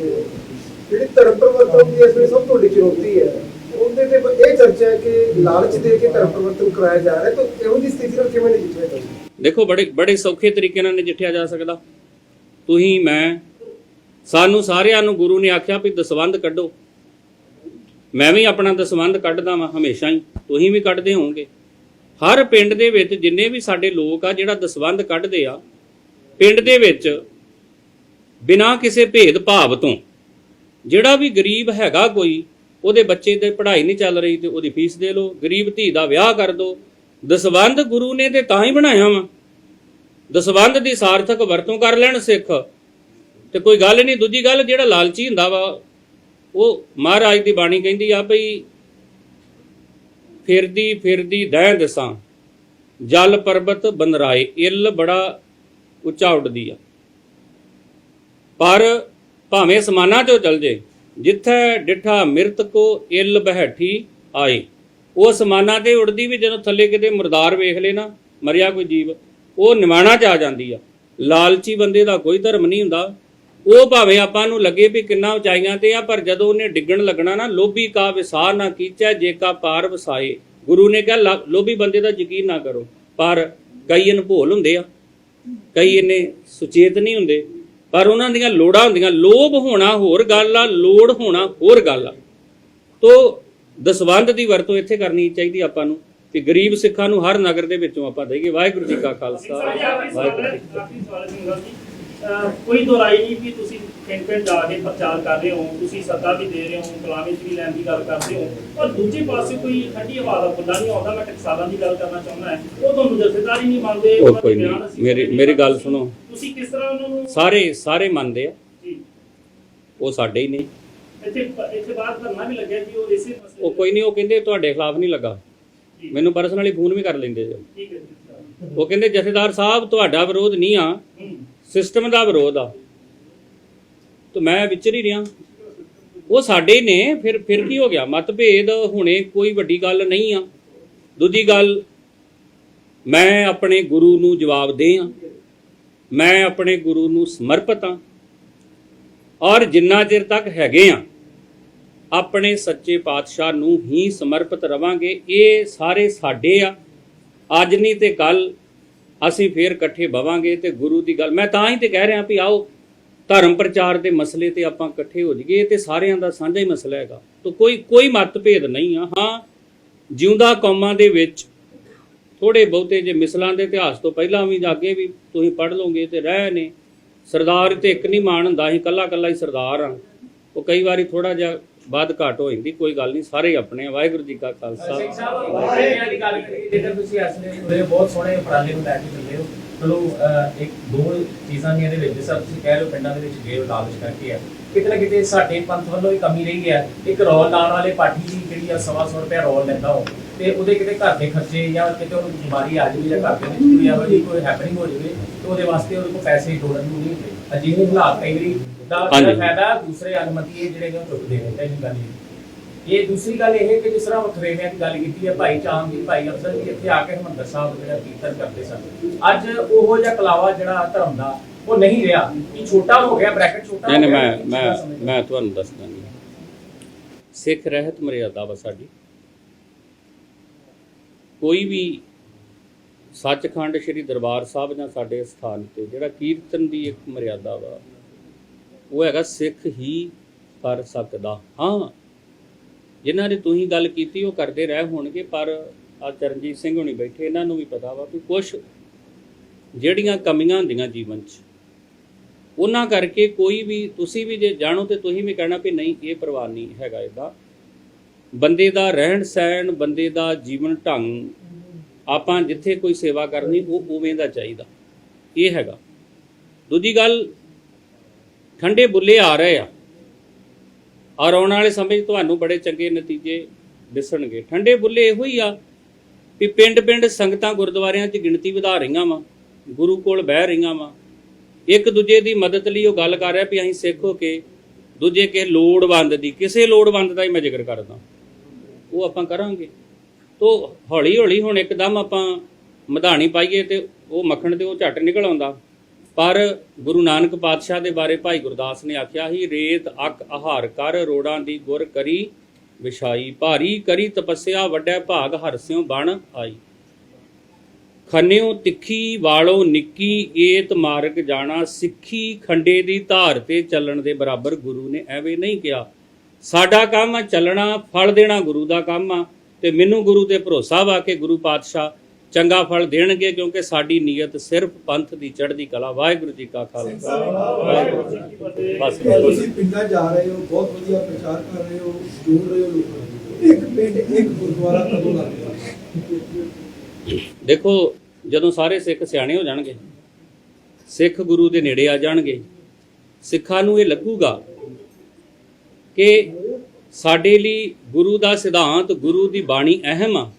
ਜਿਹੜੀ ਧਰਮ ਪਰਿਵਰਤਨ ਦੀ ਇਸ ਵੇਲੇ ਸਭ ਤੋਂ ਵੱਡੀ ਚੁਣੌਤੀ ਹੈ। ਉਹਦੇ ਤੇ ਇਹ ਚਰਚਾ ਹੈ ਕਿ ਲਾਲਚ ਦੇ ਕੇ ਧਰਮ ਪਰਿਵਰਤਨ ਕਰਾਇਆ ਜਾ ਰਿਹਾ ਤਾਂ ਇਹੋ ਜਿਹੀ ਸਥਿਤੀ ਨਾਲ ਕਿਵੇਂ ਨਜਿੱਠਵੇਂ ਤੁਸੀਂ ਦੇਖੋ, ਬੜੇ ਬੜੇ ਸੌਖੇ ਤਰੀਕੇ ਨਾਲ ਨਜਿੱਠਿਆ ਜਾ ਸਕਦਾ। ਤੁਸੀਂ, ਮੈਂ, ਸਾਨੂੰ ਸਾਰਿਆਂ ਨੂੰ ਗੁਰੂ ਨੇ ਆਖਿਆ ਵੀ ਦਸਵੰਧ ਕੱਢੋ। ਮੈਂ ਵੀ ਆਪਣਾ ਦਸਵੰਧ ਕੱਢਦਾ ਵਾਂ, ਹਮੇਸ਼ਾ ਹੀ। ਤੁਸੀਂ ਵੀ ਕੱਢਦੇ ਹੋਵੋਗੇ। ਹਰ ਪਿੰਡ ਦੇ ਵਿੱਚ ਜਿੰਨੇ ਵੀ ਸਾਡੇ ਲੋਕ ਆ, ਜਿਹੜਾ ਦਸਵੰਧ ਕੱਢਦੇ ਆ, ਪਿੰਡ ਦੇ ਵਿੱਚ ਬਿਨਾਂ ਕਿਸੇ ਭੇਦ ਭਾਵ ਤੋਂ ਜਿਹੜਾ ਵੀ ਗਰੀਬ ਹੈਗਾ ਕੋਈ, ਉਹਦੇ ਬੱਚੇ ਤੇ ਪੜ੍ਹਾਈ ਨਹੀਂ ਚੱਲ ਰਹੀ ਤੇ ਉਹਦੀ ਫੀਸ ਦੇ ਲਓ, ਗਰੀਬ ਧੀ ਦਾ ਵਿਆਹ ਕਰ ਦਿਓ ਦਸਵੰਧ ਗੁਰੂ ਨੇ ਤੇ ਤਾਂ ਹੀ ਬਣਾਇਆ ਵਾ। ਦਸਵੰਧ ਦੀ ਸਾਰਥਕ ਵਰਤੋਂ ਕਰ ਲੈਣ ਸਿੱਖ। ਤੇ ਕੋਈ ਗੱਲ ਨਹੀਂ, ਦੂਜੀ ਗੱਲ ਜਿਹੜਾ ਲਾਲਚੀ ਹੁੰਦਾ ਵਾ, ਉਹ ਮਹਾਰਾਜ ਦੀ ਬਾਣੀ ਕਹਿੰਦੀ ਆ ਭਈ ਫਿਰਦੀ ਫਿਰਦੀ ਦਹਿ ਦਸਾਂ, ਜਲ ਪਰਬਤ ਬੰਦਰਾਏ ਇਲ ਬੜਾ ਉੱਚਾ ਉੱਡਦੀ ਆ। ਪਰ ਭਾਵੇਂ ਸਮਾਨਾ ਚੋਂ ਚਲ ਜੇ, ਜਿੱਥੇ ਡਿਠਾ ਮਿਰਤ ਕੋ ਇੱਲ ਬਹਿਠੀ ਆਏ। ਉਹ ਸਮਾਨਾ ਤੇ ਉੜਦੀ ਵੀ ਜਦੋਂ ਥੱਲੇ ਕਿਤੇ ਮੁਰਦਾਰ ਵੇਖ ਲੈ ਨਾ, ਮਰਿਆ ਕੋਈ ਜੀਵ, ਉਹ ਨਿਵਾਣਾ ਚ ਆ ਜਾਂਦੀ ਆ। ਲਾਲਚੀ ਬੰਦੇ ਦਾ ਕੋਈ ਧਰਮ ਨਹੀਂ ਹੁੰਦਾ। ਉਹ ਭਾਵੇਂ ਆਪਾਂ ਨੂੰ ਲੱਗੇ ਵੀ ਕਿੰਨਾ ਉਚਾਈਆਂ ਤੇ ਆ, ਪਰ ਜਦੋਂ ਉਹਨੇ ਡਿੱਗਣ ਲੱਗਣਾ ਨਾ, ਲੋਭੀ ਕਾ ਵਿਸਾਰ ਨਾ ਕੀਚੈ, ਜੇ ਕਾ ਪਾਰ ਵਸਾਏ। ਗੁਰੂ ਨੇ ਕਿਹਾ ਲੋਭੀ ਬੰਦੇ ਦਾ ਯਕੀਨ ਨਾ ਕਰੋ। ਪਰ ਕਈ ਅਨਭੋਲ ਹੁੰਦੇ ਆ। ਕਈ ਇਹਨੇ ਸੁਚੇਤ ਨਹੀਂ ਹੁੰਦੇ। ਪਰ ਉਹਨਾਂ ਦੀਆਂ ਲੋੜਾਂ ਹੁੰਦੀਆਂ, ਲੋਭ ਹੋਣਾ ਹੋਰ ਗੱਲ ਆ, ਲੋੜ ਹੋਣਾ ਹੋਰ ਗੱਲ ਆ। ਤੋ ਦਸਵੰਧ ਦੀ ਵਰਤੋਂ ਇੱਥੇ ਕਰਨੀ ਚਾਹੀਦੀ ਆਪਾਂ ਨੂੰ, ਕਿ ਗਰੀਬ ਸਿੱਖਾਂ ਨੂੰ ਹਰ ਨਗਰ ਦੇ ਵਿੱਚੋਂ ਆਪਾਂ ਦੇਈਏ। ਵਾਹਿਗੁਰੂ ਜੀ ਕਾ ਖਾਲਸਾ, ਵਾਹਿਗੁਰੂ ਜੀ ਕੀ ਫਤਿਹ। ਕੋਈ ਦੁਰਾਈ ਨਹੀਂ ਕਿ ਤੁਸੀਂ ਪਿੰਡ ਪਿੰਡ ਜਾ ਕੇ ਪ੍ਰਚਾਰ ਕਰ ਰਹੇ ਹੋ ਤੁਸੀਂ ਸੱਦਾ ਵੀ ਦੇ ਰਹੇ ਹੋ ਕਲਾਮੇ ਚ ਵੀ ਲੈਣ ਦੀ ਗੱਲ ਕਰਦੇ ਹੋ ਪਰ ਦੂਜੇ ਪਾਸੇ ਕੋਈ ਠੰਡੀ ਹਵਾ ਦਾ ਬੁੱਲਾ ਨਹੀਂ ਆਉਂਦਾ ਮੈਂ ਟਕਸਾਲਾਂ ਦੀ ਗੱਲ ਕਰਨਾ ਚਾਹੁੰਦਾ ਹਾਂ। ਉਹ ਤੁਹਾਨੂੰ ਜਥੇਦਾਰੀ ਨਹੀਂ ਮੰਨਦੇ ਉਹ ਕੋਈ ਨਹੀਂ। ਮੇਰੀ ਮੇਰੀ ਗੱਲ ਹਾਂ। ਸੁਣੋ। ਤੁਸੀਂ ਕਿਸ ਤਰ੍ਹਾਂ ਉਹਨਾਂ ਨੂੰ ਸਾਰੇ ਸਾਰੇ ਮੰਨਦੇ ਆ। ਜੀ। ਉਹ ਸਾਡੇ ਹੀ ਨੇ। ਇੱਥੇ ਇੱਥੇ ਬਾਹਰ ਧਰਨਾ ਵੀ ਲੱਗਿਆ ਜੀ ਉਹ ਇਸੇ ਮਸਲੇ ਉਹ ਕੋਈ ਨਹੀਂ ਉਹ ਕਹਿੰਦੇ ਤੁਹਾਡੇ ਖਿਲਾਫ ਨਹੀਂ ਲੱਗਾ। ਮੈਨੂੰ ਪਰਸਨਲੀ ਫੋਨ ਵੀ ਕਰ ਲੈਂਦੇ ਜੀ ਠੀਕ ਹੈ ਉਹ ਕਹਿੰਦੇ ਜਥੇਦਾਰ ਸਾਹਿਬ ਤੁਹਾਡਾ ਵਿਰੋਧ ਨਹੀਂ ਆ। ਹੂੰ। ਸਿਸਟਮ ਦਾ ਵਿਰੋਧ ਆ। ਤੇ ਮੈਂ ਵਿਚਰ ਹੀ ਰਿਹਾ। ਉਹ ਸਾਡੇ ਹੀ ਨੇ, ਫਿਰ ਫਿਰ ਕੀ ਹੋ ਗਿਆ? ਮਤਭੇਦ ਹੁਣੇ ਕੋਈ ਵੱਡੀ ਗੱਲ ਨਹੀਂ ਆ। ਦੂਜੀ ਗੱਲ, ਮੈਂ ਆਪਣੇ ਗੁਰੂ ਨੂੰ ਜਵਾਬ ਦੇ ਆ ਮੈਂ ਆਪਣੇ ਗੁਰੂ ਨੂੰ ਸਮਰਪਿਤ ਆ। ਔਰ ਜਿੰਨਾ ਚਿਰ ਤੱਕ ਹੈਗੇ ਆ, ਆਪਣੇ ਸੱਚੇ ਪਾਤਸ਼ਾਹ ਨੂੰ ਹੀ ਸਮਰਪਿਤ ਰਵਾਂਗੇ। ਇਹ ਸਾਰੇ ਸਾਡੇ ਆ। ਅੱਜ ਨਹੀਂ ਤੇ ਕੱਲ ਅਸੀਂ ਫੇਰ ਇਕੱਠੇ ਬਵਾਂਗੇ ਤੇ ਗੁਰੂ ਦੀ ਗੱਲ ਮੈਂ ਤਾਂ ਹੀ ਤੇ ਕਹਿ ਰਿਹਾ ਵੀ ਆਓ ਧਰਮ ਪ੍ਰਚਾਰ ਦੇ ਮਸਲੇ ਤੇ ਆਪਾਂ ਇਕੱਠੇ ਹੋ ਜਾਈਏ ਤੇ ਸਾਰਿਆਂ ਦਾ ਸਾਂਝਾ ਹੀ ਮਸਲਾ ਹੈਗਾ। ਤਾਂ ਕੋਈ ਕੋਈ ਮਤਭੇਦ ਨਹੀਂ ਆ। ਹਾਂ ਜਿਉਂਦਾ ਕੌਮਾਂ ਦੇ ਵਿੱਚ ਥੋੜੇ ਬਹੁਤੇ ਜੇ ਮਿਸਲਾਂ ਦੇ ਇਤਿਹਾਸ ਤੋਂ ਪਹਿਲਾਂ ਵੀ ਜਾਂ ਅੱਗੇ ਵੀ ਤੁਸੀਂ ਪੜ੍ਹ ਲਓਗੇ ਤੇ ਰਹਿ ਨੇ। ਸਰਦਾਰ ਤੇ ਇੱਕ ਨਹੀਂ ਮਾਣ ਹੁੰਦਾ ਅਸੀਂ ਕੱਲਾ ਕੱਲਾ ਹੀ ਸਰਦਾਰ ਆ ਉਹ ਕਈ ਵਾਰੀ ਥੋੜਾ ਜਿਹਾ ਵੱਧ ਘਾਟ ਹੋ ਜਾਂਦੀ ਕੋਈ ਗੱਲ ਨਹੀਂ ਸਾਰੇ ਆਪਣੇ ਵਾਹਿਗੁਰੂ ਜੀ ਕਾ ਖਾਲਸਾ। ਸਿੰਘ ਸਾਹਿਬ ਵਾਹਿਗੁਰੂ ਦੀ ਗੱਲ ਕਰੀਏ ਜੇਕਰ ਤੁਸੀਂ ਤੁਰੇ ਬਹੁਤ ਸੋਹਣੇ ਉਪਰਾਲੇ ਨੂੰ ਲੈ ਕੇ ਚੱਲੇ ਹੋ ਚਲੋ ਇੱਕ ਦੋ ਚੀਜ਼ਾਂ ਨੇ ਇਹਦੇ ਵਿੱਚ ਸਰ ਤੁਸੀਂ ਕਹਿ ਰਹੇ ਹੋ ਪਿੰਡਾਂ ਦੇ ਵਿੱਚ ਹੋ ਲਾਲਚ ਕਰਕੇ ਆ ਕਿਤੇ ਨਾ ਕਿਤੇ ਸਾਡੇ ਪੰਥ ਵੱਲੋਂ ਵੀ ਕਮੀ ਰਹੀ ਹੈ। ਇੱਕ ਰੋਲ ਲਾਉਣ ਵਾਲੇ ਪਾਠੀ ਦੀ ਜਿਹੜੀ ਆ ਸਵਾ ਸੌ ਰੁਪਏ ਰੋਲ ਲੈਂਦਾ ਹੋ ਤੇ ਉਹਦੇ ਕਿਤੇ ਘਰ ਦੇ ਖਰਚੇ ਜਾਂ ਕਿਤੇ ਉਹਨੂੰ ਬਿਮਾਰੀ ਆ ਜਾਵੇ ਜਾਂ ਘਰ ਦੇ ਵਿੱਚ ਕੋਈ ਇਹੋ ਜਿਹੀ ਕੋਈ ਹੈਪਨਿੰਗ ਹੋ ਜਾਵੇ ਤੇ ਉਹਦੇ ਵਾਸਤੇ ਉਹਦੇ ਕੋਲ ਪੈਸੇ ਜੋੜਨ ਨੂੰ ਨਹੀਂ ਅਜਿਹੇ ਹਾਲਾਤ ਕਈ ਵਾਰੀ ਦਾ ਫਾਇਦਾ ਦੂਸਰੇ ਅਨਮਤੀ ਜਿਹੜੇ ਨੇ ਉਹ ਚੁੱਕਦੇ ਨੇ ਪਹਿਲੀ ਗੱਲ ਇਹ ਇਹ ਦੂਸਰੀ ਗੱਲ ਇਹ ਹੈ ਕਿ ਜਿਸ ਤਰ੍ਹਾਂ ਵਖਰੇਵਿਆਂ ਦੀ ਗੱਲ ਕੀਤੀ ਹੈ ਭਾਈ ਚਾਂਦ ਦੀ ਭਾਈ ਅਫਸਰ ਵੀ ਇੱਥੇ ਆ ਕੇ ਹਰਿਮੰਦਰ ਸਾਹਿਬ ਜਿਹੜਾ ਕੀਰਤਨ ਕਰਦੇ ਸਨ। ਅੱਜ ਉਹੋ ਜਿਹਾ ਕਲਾਵਾ ਜਿਹੜਾ ਧਰਮ ਦਾ ਉਹ ਨਹੀਂ ਰਿਹਾ। ਕਿ ਛੋਟਾ ਹੋ ਗਿਆ ਬ੍ਰੈਕਟ ਛੋਟਾ ਨਹੀਂ ਨਹੀਂ ਮੈਂ ਮੈਂ। ਮੈਂ ਤੁਹਾਨੂੰ ਦੱਸਦਾ ਨਹੀਂ ਸਿੱਖ ਰਹਿਤ ਮਰਿਆਦਾ ਵਾ ਸਾਡੀ। ਕੋਈ ਵੀ ਸੱਚਖੰਡ ਸ੍ਰੀ ਦਰਬਾਰ ਸਾਹਿਬ ਜਾਂ ਸਾਡੇ ਸਥਾਨ ਤੇ ਜਿਹੜਾ ਕੀਰਤਨ ਦੀ ਇੱਕ ਮਰਿਆਦਾ ਵਾ ਉਹ ਹੈਗਾ ਸਿੱਖ ਹੀ ਕਰ ਸਕਦਾ। ਹਾਂ ਜਿਨ੍ਹਾਂ ਨੇ ਤੁਸੀਂ ਗੱਲ ਕੀਤੀ, ਉਹ ਕਰਦੇ ਰਹਿ ਹੋਣਗੇ, ਪਰ ਆ ਚਰਨਜੀਤ ਸਿੰਘ ਹੁਣੀ ਬੈਠੇ, ਇਹਨਾਂ ਨੂੰ ਵੀ ਪਤਾ ਵਾ ਵੀ ਕੁਝ ਜਿਹੜੀਆਂ ਕਮੀਆਂ ਹੁੰਦੀਆਂ ਜੀਵਨ 'ਚ, ਉਹਨਾਂ ਕਰਕੇ ਕੋਈ ਵੀ, ਤੁਸੀਂ ਵੀ ਜੇ ਜਾਣੋ ਤੇ ਤੁਸੀਂ ਵੀ ਕਹਿਣਾ ਵੀ ਨਹੀਂ, ਇਹ ਪਰਵਾਹ ਨਹੀਂ ਹੈਗਾ ਇਹਦਾ। ਬੰਦੇ ਦਾ ਰਹਿਣ ਸਹਿਣ, ਬੰਦੇ ਦਾ ਜੀਵਨ ਢੰਗ, ਆਪਾਂ ਜਿੱਥੇ ਕੋਈ ਸੇਵਾ ਕਰਨੀ, ਉਹ ਉਵੇਂ ਦਾ ਚਾਹੀਦਾ। ਇਹ ਹੈਗਾ। ਦੂਜੀ ਗੱਲ, ਠੰਡੇ ਬੁੱਲੇ ਆ ਰਹੇ ਆ। ਔਰ ਆਉਣ ਵਾਲੇ ਸਮੇਂ 'ਚ ਤੁਹਾਨੂੰ ਬੜੇ ਚੰਗੇ ਨਤੀਜੇ ਦਿਸਣਗੇ। ਠੰਡੇ ਬੁੱਲੇ ਇਹੋ ਹੀ ਆ ਵੀ ਪਿੰਡ-ਪਿੰਡ ਸੰਗਤਾਂ ਗੁਰਦੁਆਰਿਆਂ 'ਚ ਗਿਣਤੀ ਵਧਾ ਰਹੀਆਂ ਵਾ, ਗੁਰੂ ਕੋਲ ਬਹਿ ਰਹੀਆਂ ਵਾ। ਇੱਕ ਦੂਜੇ ਦੀ ਮਦਦ ਲਈ ਉਹ ਗੱਲ ਕਰ ਰਿਹਾ ਵੀ ਅਸੀਂ ਸਿੱਖ ਹੋ ਕੇ ਦੂਜੇ ਕੇ ਲੋੜਵੰਦ ਦੀ, ਕਿਸੇ ਲੋੜਵੰਦ ਦਾ ਹੀ ਮੈਂ ਜ਼ਿਕਰ ਕਰਦਾ। ਉਹ ਆਪਾਂ ਕਰਾਂਗੇ। ਤੋ ਹੌਲੀ ਹੌਲੀ ਹੁਣ ਇੱਕਦਮ ਆਪਾਂ ਮਧਾਣੀ ਪਾਈਏ ਤੇ ਉਹ ਮੱਖਣ ਤੇ ਉਹ ਝੱਟ ਨਿਕਲ ਆਉਂਦਾ। ਪਰ ਗੁਰੂ ਨਾਨਕ ਪਾਤਸ਼ਾਹ ਦੇ ਬਾਰੇ ਭਾਈ ਗੁਰਦਾਸ ਨੇ ਆਖਿਆ ਹੀ ਰੇਤ, ਅਕ, ਆਹਾਰ ਕਰ, ਰੋੜਾਂ ਦੀ ਗੁਰ ਕਰੀ, ਵਿਛਾਈ ਭਾਰੀ ਕਰੀ, ਤਪੱਸਿਆ ਵੱਡਾ ਭਾਗ ਹਰਸਿਓ ਬਣ ਆਈ। ਖੰਨਿਓ ਤਿੱਖੀ ਵਾਲੋ ਨਿੱਕੀ, ਏਤ ਮਾਰਗ ਜਾਣਾ ਸਿੱਖੀ, ਖੰਡੇ ਦੀ ਧਾਰ ਤੇ ਚੱਲਣ ਦੇ ਬਰਾਬਰ ਗੁਰੂ ਨੇ ਐਵੇਂ ਨਹੀਂ ਕਿਹਾ। ਸਾਡਾ ਕੰਮ ਆ ਚੱਲਣਾ, ਫਲ ਦੇਣਾ ਗੁਰੂ ਦਾ ਕੰਮ ਆ ਤੇ ਮੈਨੂੰ ਗੁਰੂ ਤੇ ਭਰੋਸਾ ਵਾ ਕਿ ਗੁਰੂ ਪਾਤਸ਼ਾਹ ਚੰਗਾ ਫਲ ਦੇਣਗੇ ਕਿਉਂਕਿ ਸਾਡੀ ਨੀਅਤ ਸਿਰਫ ਪੰਥ ਦੀ ਚੜ੍ਹਦੀ ਕਲਾ ਵਾਹਿਗੁਰੂ ਜੀ ਕਾ ਖਾਲਸਾ। ਵਾਹਿਗੁਰੂ ਜੀ ਕੀ ਫਤਿਹ। ਬਸ ਤੁਸੀਂ ਪਿੰਡਾਂ ਜਾ ਰਹੇ ਹੋ ਬਹੁਤ ਵਧੀਆ ਪ੍ਰਚਾਰ ਕਰ ਰਹੇ ਹੋ ਜੋੜ ਰਹੇ ਹੋ ਲੋਕਾਂ ਨੂੰ ਇੱਕ ਪਿੰਡ ਇੱਕ ਗੁਰਦੁਆਰਾ ਕਦੋਂ ਲੱਗਦਾ ਦੇਖੋ ਜਦੋਂ ਸਾਰੇ ਸਿੱਖ ਸਿਆਣੇ ਹੋ ਜਾਣਗੇ ਸਿੱਖ ਗੁਰੂ ਦੇ ਨੇੜੇ ਆ ਜਾਣਗੇ ਸਿੱਖਾਂ ਨੂੰ ਇਹ ਲੱਗੂਗਾ ਕਿ ਸਾਡੇ ਲਈ ਗੁਰੂ ਦਾ ਸਿਧਾਂਤ ਗੁਰੂ ਦੀ ਬਾਣੀ ਅਹਿਮ ਆ।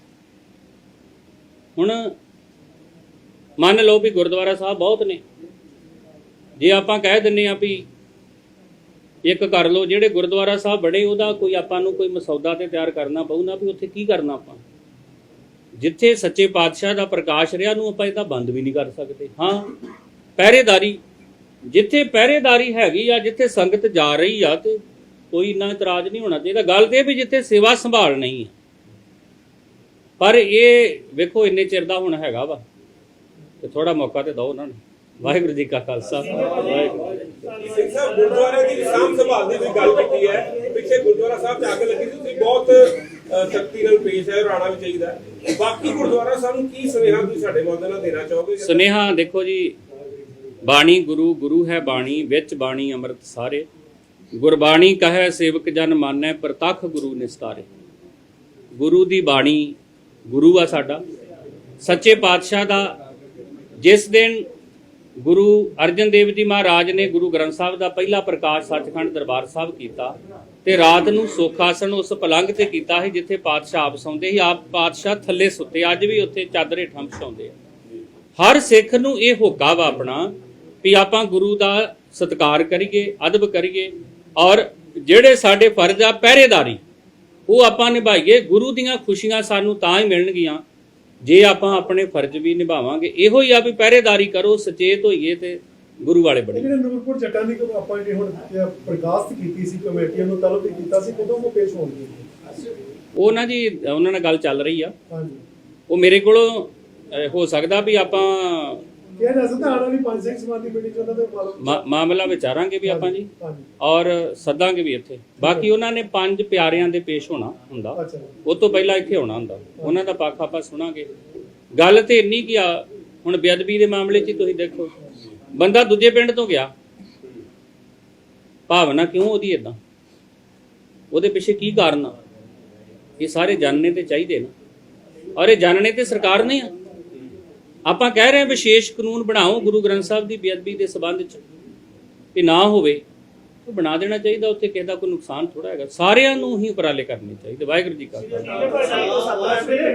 ਹੁਣ ਮੰਨ ਲਓ ਵੀ ਗੁਰਦੁਆਰਾ ਸਾਹਿਬ ਬਹੁਤ ਨੇ। ਜੇ ਆਪਾਂ ਕਹਿ ਦਿੰਨੇ ਆ ਵੀ ਇੱਕ ਕਰ ਲਓ, ਜਿਹੜੇ ਗੁਰਦੁਆਰਾ ਸਾਹਿਬ ਬਣੇ, ਉਹਦਾ ਕੋਈ ਆਪਾਂ ਨੂੰ ਕੋਈ ਮਸੌਦਾ ਤੇ ਤਿਆਰ ਕਰਨਾ ਪਊਗਾ ਵੀ ਉੱਥੇ ਕੀ ਕਰਨਾ ਆਪਾਂ। ਜਿੱਥੇ ਸੱਚੇ ਪਾਤਸ਼ਾਹ ਦਾ ਪ੍ਰਕਾਸ਼ ਰਿਹਾ ਨੂੰ ਆਪਾਂ ਇਹਦਾ ਬੰਦ ਵੀ ਨਹੀਂ ਕਰ ਸਕਦੇ। ਹਾਂ, ਪਹਿਰੇਦਾਰੀ, ਜਿੱਥੇ ਪਹਿਰੇਦਾਰੀ ਹੈਗੀ ਆ, ਜਿੱਥੇ ਸੰਗਤ ਜਾ ਰਹੀ ਆ, ਤੇ ਕੋਈ ਇੰਨਾ ਇਤਰਾਜ਼ ਨਹੀਂ ਹੋਣਾ ਚਾਹੀਦਾ। ਗੱਲ ਤੇ ਇਹ ਵੀ ਜਿੱਥੇ ਸੇਵਾ ਸੰਭਾਲ ਨਹੀਂ ਹੈ ਪਰ ਇਹ ਵੇਖੋ ਇੰਨੇ ਚਿਰ ਦਾ ਹੁਣ ਹੈਗਾ ਵਾ। ਤੇ ਥੋੜਾ ਮੌਕਾ ਤੇ ਦਿਓ ਉਹਨਾਂ ਨੂੰ। ਵਾਹਿਗੁਰੂ ਜੀ ਕਾ ਖਾਲਸਾ। ਵਾਹਿਗੁਰੂ ਜੀ ਕੀ ਫਤਿਹ। ਸਿੰਘ ਸਾਹਿਬ ਗੁਰਦੁਆਰੇ ਦੀ ਸਾਂਭ ਸੰਭਾਲ ਦੀ ਤੁਸੀਂ ਗੱਲ ਕੀਤੀ ਹੈ। ਪਿੱਛੇ ਗੁਰਦੁਆਰਾ ਸਾਹਿਬ ਚ ਅੱਗ ਲੱਗੀ ਸੀ। ਤੁਸੀਂ ਬਹੁਤ ਅ, ਸਖਤੀ ਨਾਲ ਪੇਸ਼ ਹੈ ਰਾਣਾ ਵੀ ਚਾਹੀਦਾ ਹੈ। ਬਾਕੀ ਗੁਰਦੁਆਰਾ ਸਾਹਿਬ ਨੂੰ ਕੀ ਸੁਨੇਹਾ ਤੁਸੀਂ ਸਾਡੇ ਮਾਧਿਅਮ ਨਾਲ ਦੇਣਾ ਚਾਹੋਗੇ? ਸੁਨੇਹਾ ਦੇਖੋ ਜੀ ਬਾਣੀ ਗੁਰੂ ਗੁਰੂ ਹੈ ਬਾਣੀ ਵਿੱਚ ਬਾਣੀ ਅੰਮ੍ਰਿਤ ਸਾਰੇ। ਗੁਰਬਾਣੀ ਕਹੈ ਸੇਵਕ ਜਨ ਮਾਨੈ ਪ੍ਰਤੱਖ ਗੁਰੂ ਨਿਸਤਾਰੇ। ਗੁਰੂ ਦੀ ਬਾਣੀ ਗੁਰੂ ਆ ਸਾਡਾ, ਸੱਚੇ ਪਾਤਸ਼ਾਹ ਦਾ, ਜਿਸ ਦਿਨ ਗੁਰੂ ਅਰਜਨ ਦੇਵ ਜੀ ਮਹਾਰਾਜ ਨੇ ਗੁਰੂ ਗ੍ਰੰਥ ਸਾਹਿਬ ਦਾ ਪਹਿਲਾ ਪ੍ਰਕਾਸ਼ ਸੱਚਖੰਡ ਦਰਬਾਰ ਸਾਹਿਬ ਕੀਤਾ ਤੇ ਰਾਤ ਨੂੰ ਸੋਖਾਸਨ ਉਸ ਪਲੰਘ ਤੇ ਕੀਤਾ ਸੀ ਜਿੱਥੇ ਪਾਤਸ਼ਾਹ ਆਪ ਸੌਂਦੇ ਸੀ, ਆਪ ਪਾਤਸ਼ਾਹ ਥੱਲੇ ਸੁੱਤੇ, ਅੱਜ ਵੀ ਉੱਥੇ ਚਾਦਰੇ ਠੰਪ ਸੌਂਦੇ ਆ। ਹਰ ਸਿੱਖ ਨੂੰ ਇਹ ਹੋਕਾ ਵਾ ਆਪਣਾ ਵੀ ਆਪਾਂ ਗੁਰੂ ਦਾ ਸਤਿਕਾਰ ਕਰੀਏ, ਅਦਬ ਕਰੀਏ ਔਰ ਜਿਹੜੇ ਸਾਡੇ ਫਰਜ਼ ਆ, ਪਹਿਰੇਦਾਰੀ। ਉਹ ਆਪਾਂ ਨਿਭਾਈਏ ਗੁਰੂ ਦੀਆਂ ਖੁਸ਼ੀਆਂ ਸਾਨੂੰ ਤਾਂ ਹੀ ਮਿਲਣਗੀਆਂ ਜੇ ਆਪਾਂ ਆਪਣੇ ਫਰਜ਼ ਵੀ ਨਿਭਾਵਾਂਗੇ। ਇਹੋ ਹੀ ਆ ਵੀ ਪਹਿਰੇਦਾਰੀ ਕਰੋ ਸਚੇਤ ਹੋਈਏ ਤੇ ਗੁਰੂ ਵਾਲੇ ਬਣੇ। ਜਿਹੜੇ ਨੂਰਪੁਰ ਜੱਟਾਂ ਦੀ ਕੋਈ ਆਪਾਂ ਜਿਹੜੀ ਹੁਣ ਪ੍ਰਕਾਸ਼ਿਤ ਕੀਤੀ ਸੀ ਕਮੇਟੀਆਂ ਨੂੰ ਤਲਬ ਕੀਤਾ ਸੀ ਕਦੋਂ ਉਹ ਪੇਸ਼ ਹੋਣਗੇ? ਉਹ ਨਾ ਜੀ ਉਹਨਾਂ ਨਾਲ ਗੱਲ ਚੱਲ ਰਹੀ ਆ। ਹਾਂਜੀ। ਉਹ ਮੇਰੇ ਕੋਲੋਂ ਹੋ ਸਕਦਾ ਵੀ ਆਪਾਂ ਕਿਹਾ ਜਾ ਸਕਦਾ ਆਉਣ ਵਾਲੀ ਪੰਜ ਸਿੰਘ ਸਮਾਧੀ ਮੀਟਿੰਗ ਚ ਉਹਨਾਂ ਦੇ ਮਾਲੂਮ ਮਾ- ਮਾਮਲਾ ਵਿਚਾਰਾਂਗੇ ਵੀ ਆਪਾਂ ਜੀ ਹਾਂਜੀ ਔਰ ਸੱਦਾਂਗੇ ਵੀ ਇੱਥੇ। ਬਾਕੀ ਉਹਨਾਂ ਨੇ ਪੰਜ ਪਿਆਰਿਆਂ ਦੇ ਪੇਸ਼ ਹੋਣਾ ਹੁੰਦਾ। ਅੱਛਾ। ਉਹ ਤੋਂ ਪਹਿਲਾਂ ਇੱਥੇ ਆਉਣਾ ਹੁੰਦਾ। ਉਹਨਾਂ ਦਾ ਪੱਖ ਆਪਾਂ ਸੁਣਾਂਗੇ। ਗੱਲ ਤੇ ਇੰਨੀ ਕੀ ਆ ਹੁਣ ਬੇਅਦਬੀ ਦੇ ਮਾਮਲੇ 'ਚ ਹੀ ਤੁਸੀਂ ਦੇਖੋ। ਬੰਦਾ ਦੂਜੇ ਪਿੰਡ ਤੋਂ ਗਿਆ। ਭਾਵਨਾ ਕਿਉਂ ਉਹਦੀ ਇਦਾਂ ਉਹਦੇ ਪਿੱਛੇ ਕੀ ਕਾਰਨ ਆ? ਇਹ ਸਾਰੇ ਜਾਣਨੇ ਤੇ ਚਾਹੀਦੇ ਨਾ। ਔਰ ਇਹ ਜਾਣਨੇ ਤੇ ਸਰਕਾਰ ਨੇ ਆ। ਆਪਾਂ ਕਹਿ ਰਹੇ ਹਾਂ ਵਿਸ਼ੇਸ਼ ਕਾਨੂੰਨ ਬਣਾਓ, ਗੁਰੂ ਗ੍ਰੰਥ ਸਾਹਿਬ ਦੀ ਬੇਅਦਬੀ ਦੇ ਸਬੰਧ 'ਚ ਕਿ ਨਾ ਹੋਵੇ, ਉਹ ਬਣਾ ਦੇਣਾ ਚਾਹੀਦਾ, ਉੱਥੇ ਕਿਸੇ ਦਾ ਕੋਈ ਨੁਕਸਾਨ ਥੋੜਾ ਹੈਗਾ। ਸਾਰਿਆਂ ਨੂੰ ਹੀ ਉਪਰਾਲੇ ਕਰਨੇ ਚਾਹੀਦੇ, ਵਾਹਿਗੁਰੂ ਜੀ ਕਾ ਖਾਲਸਾ।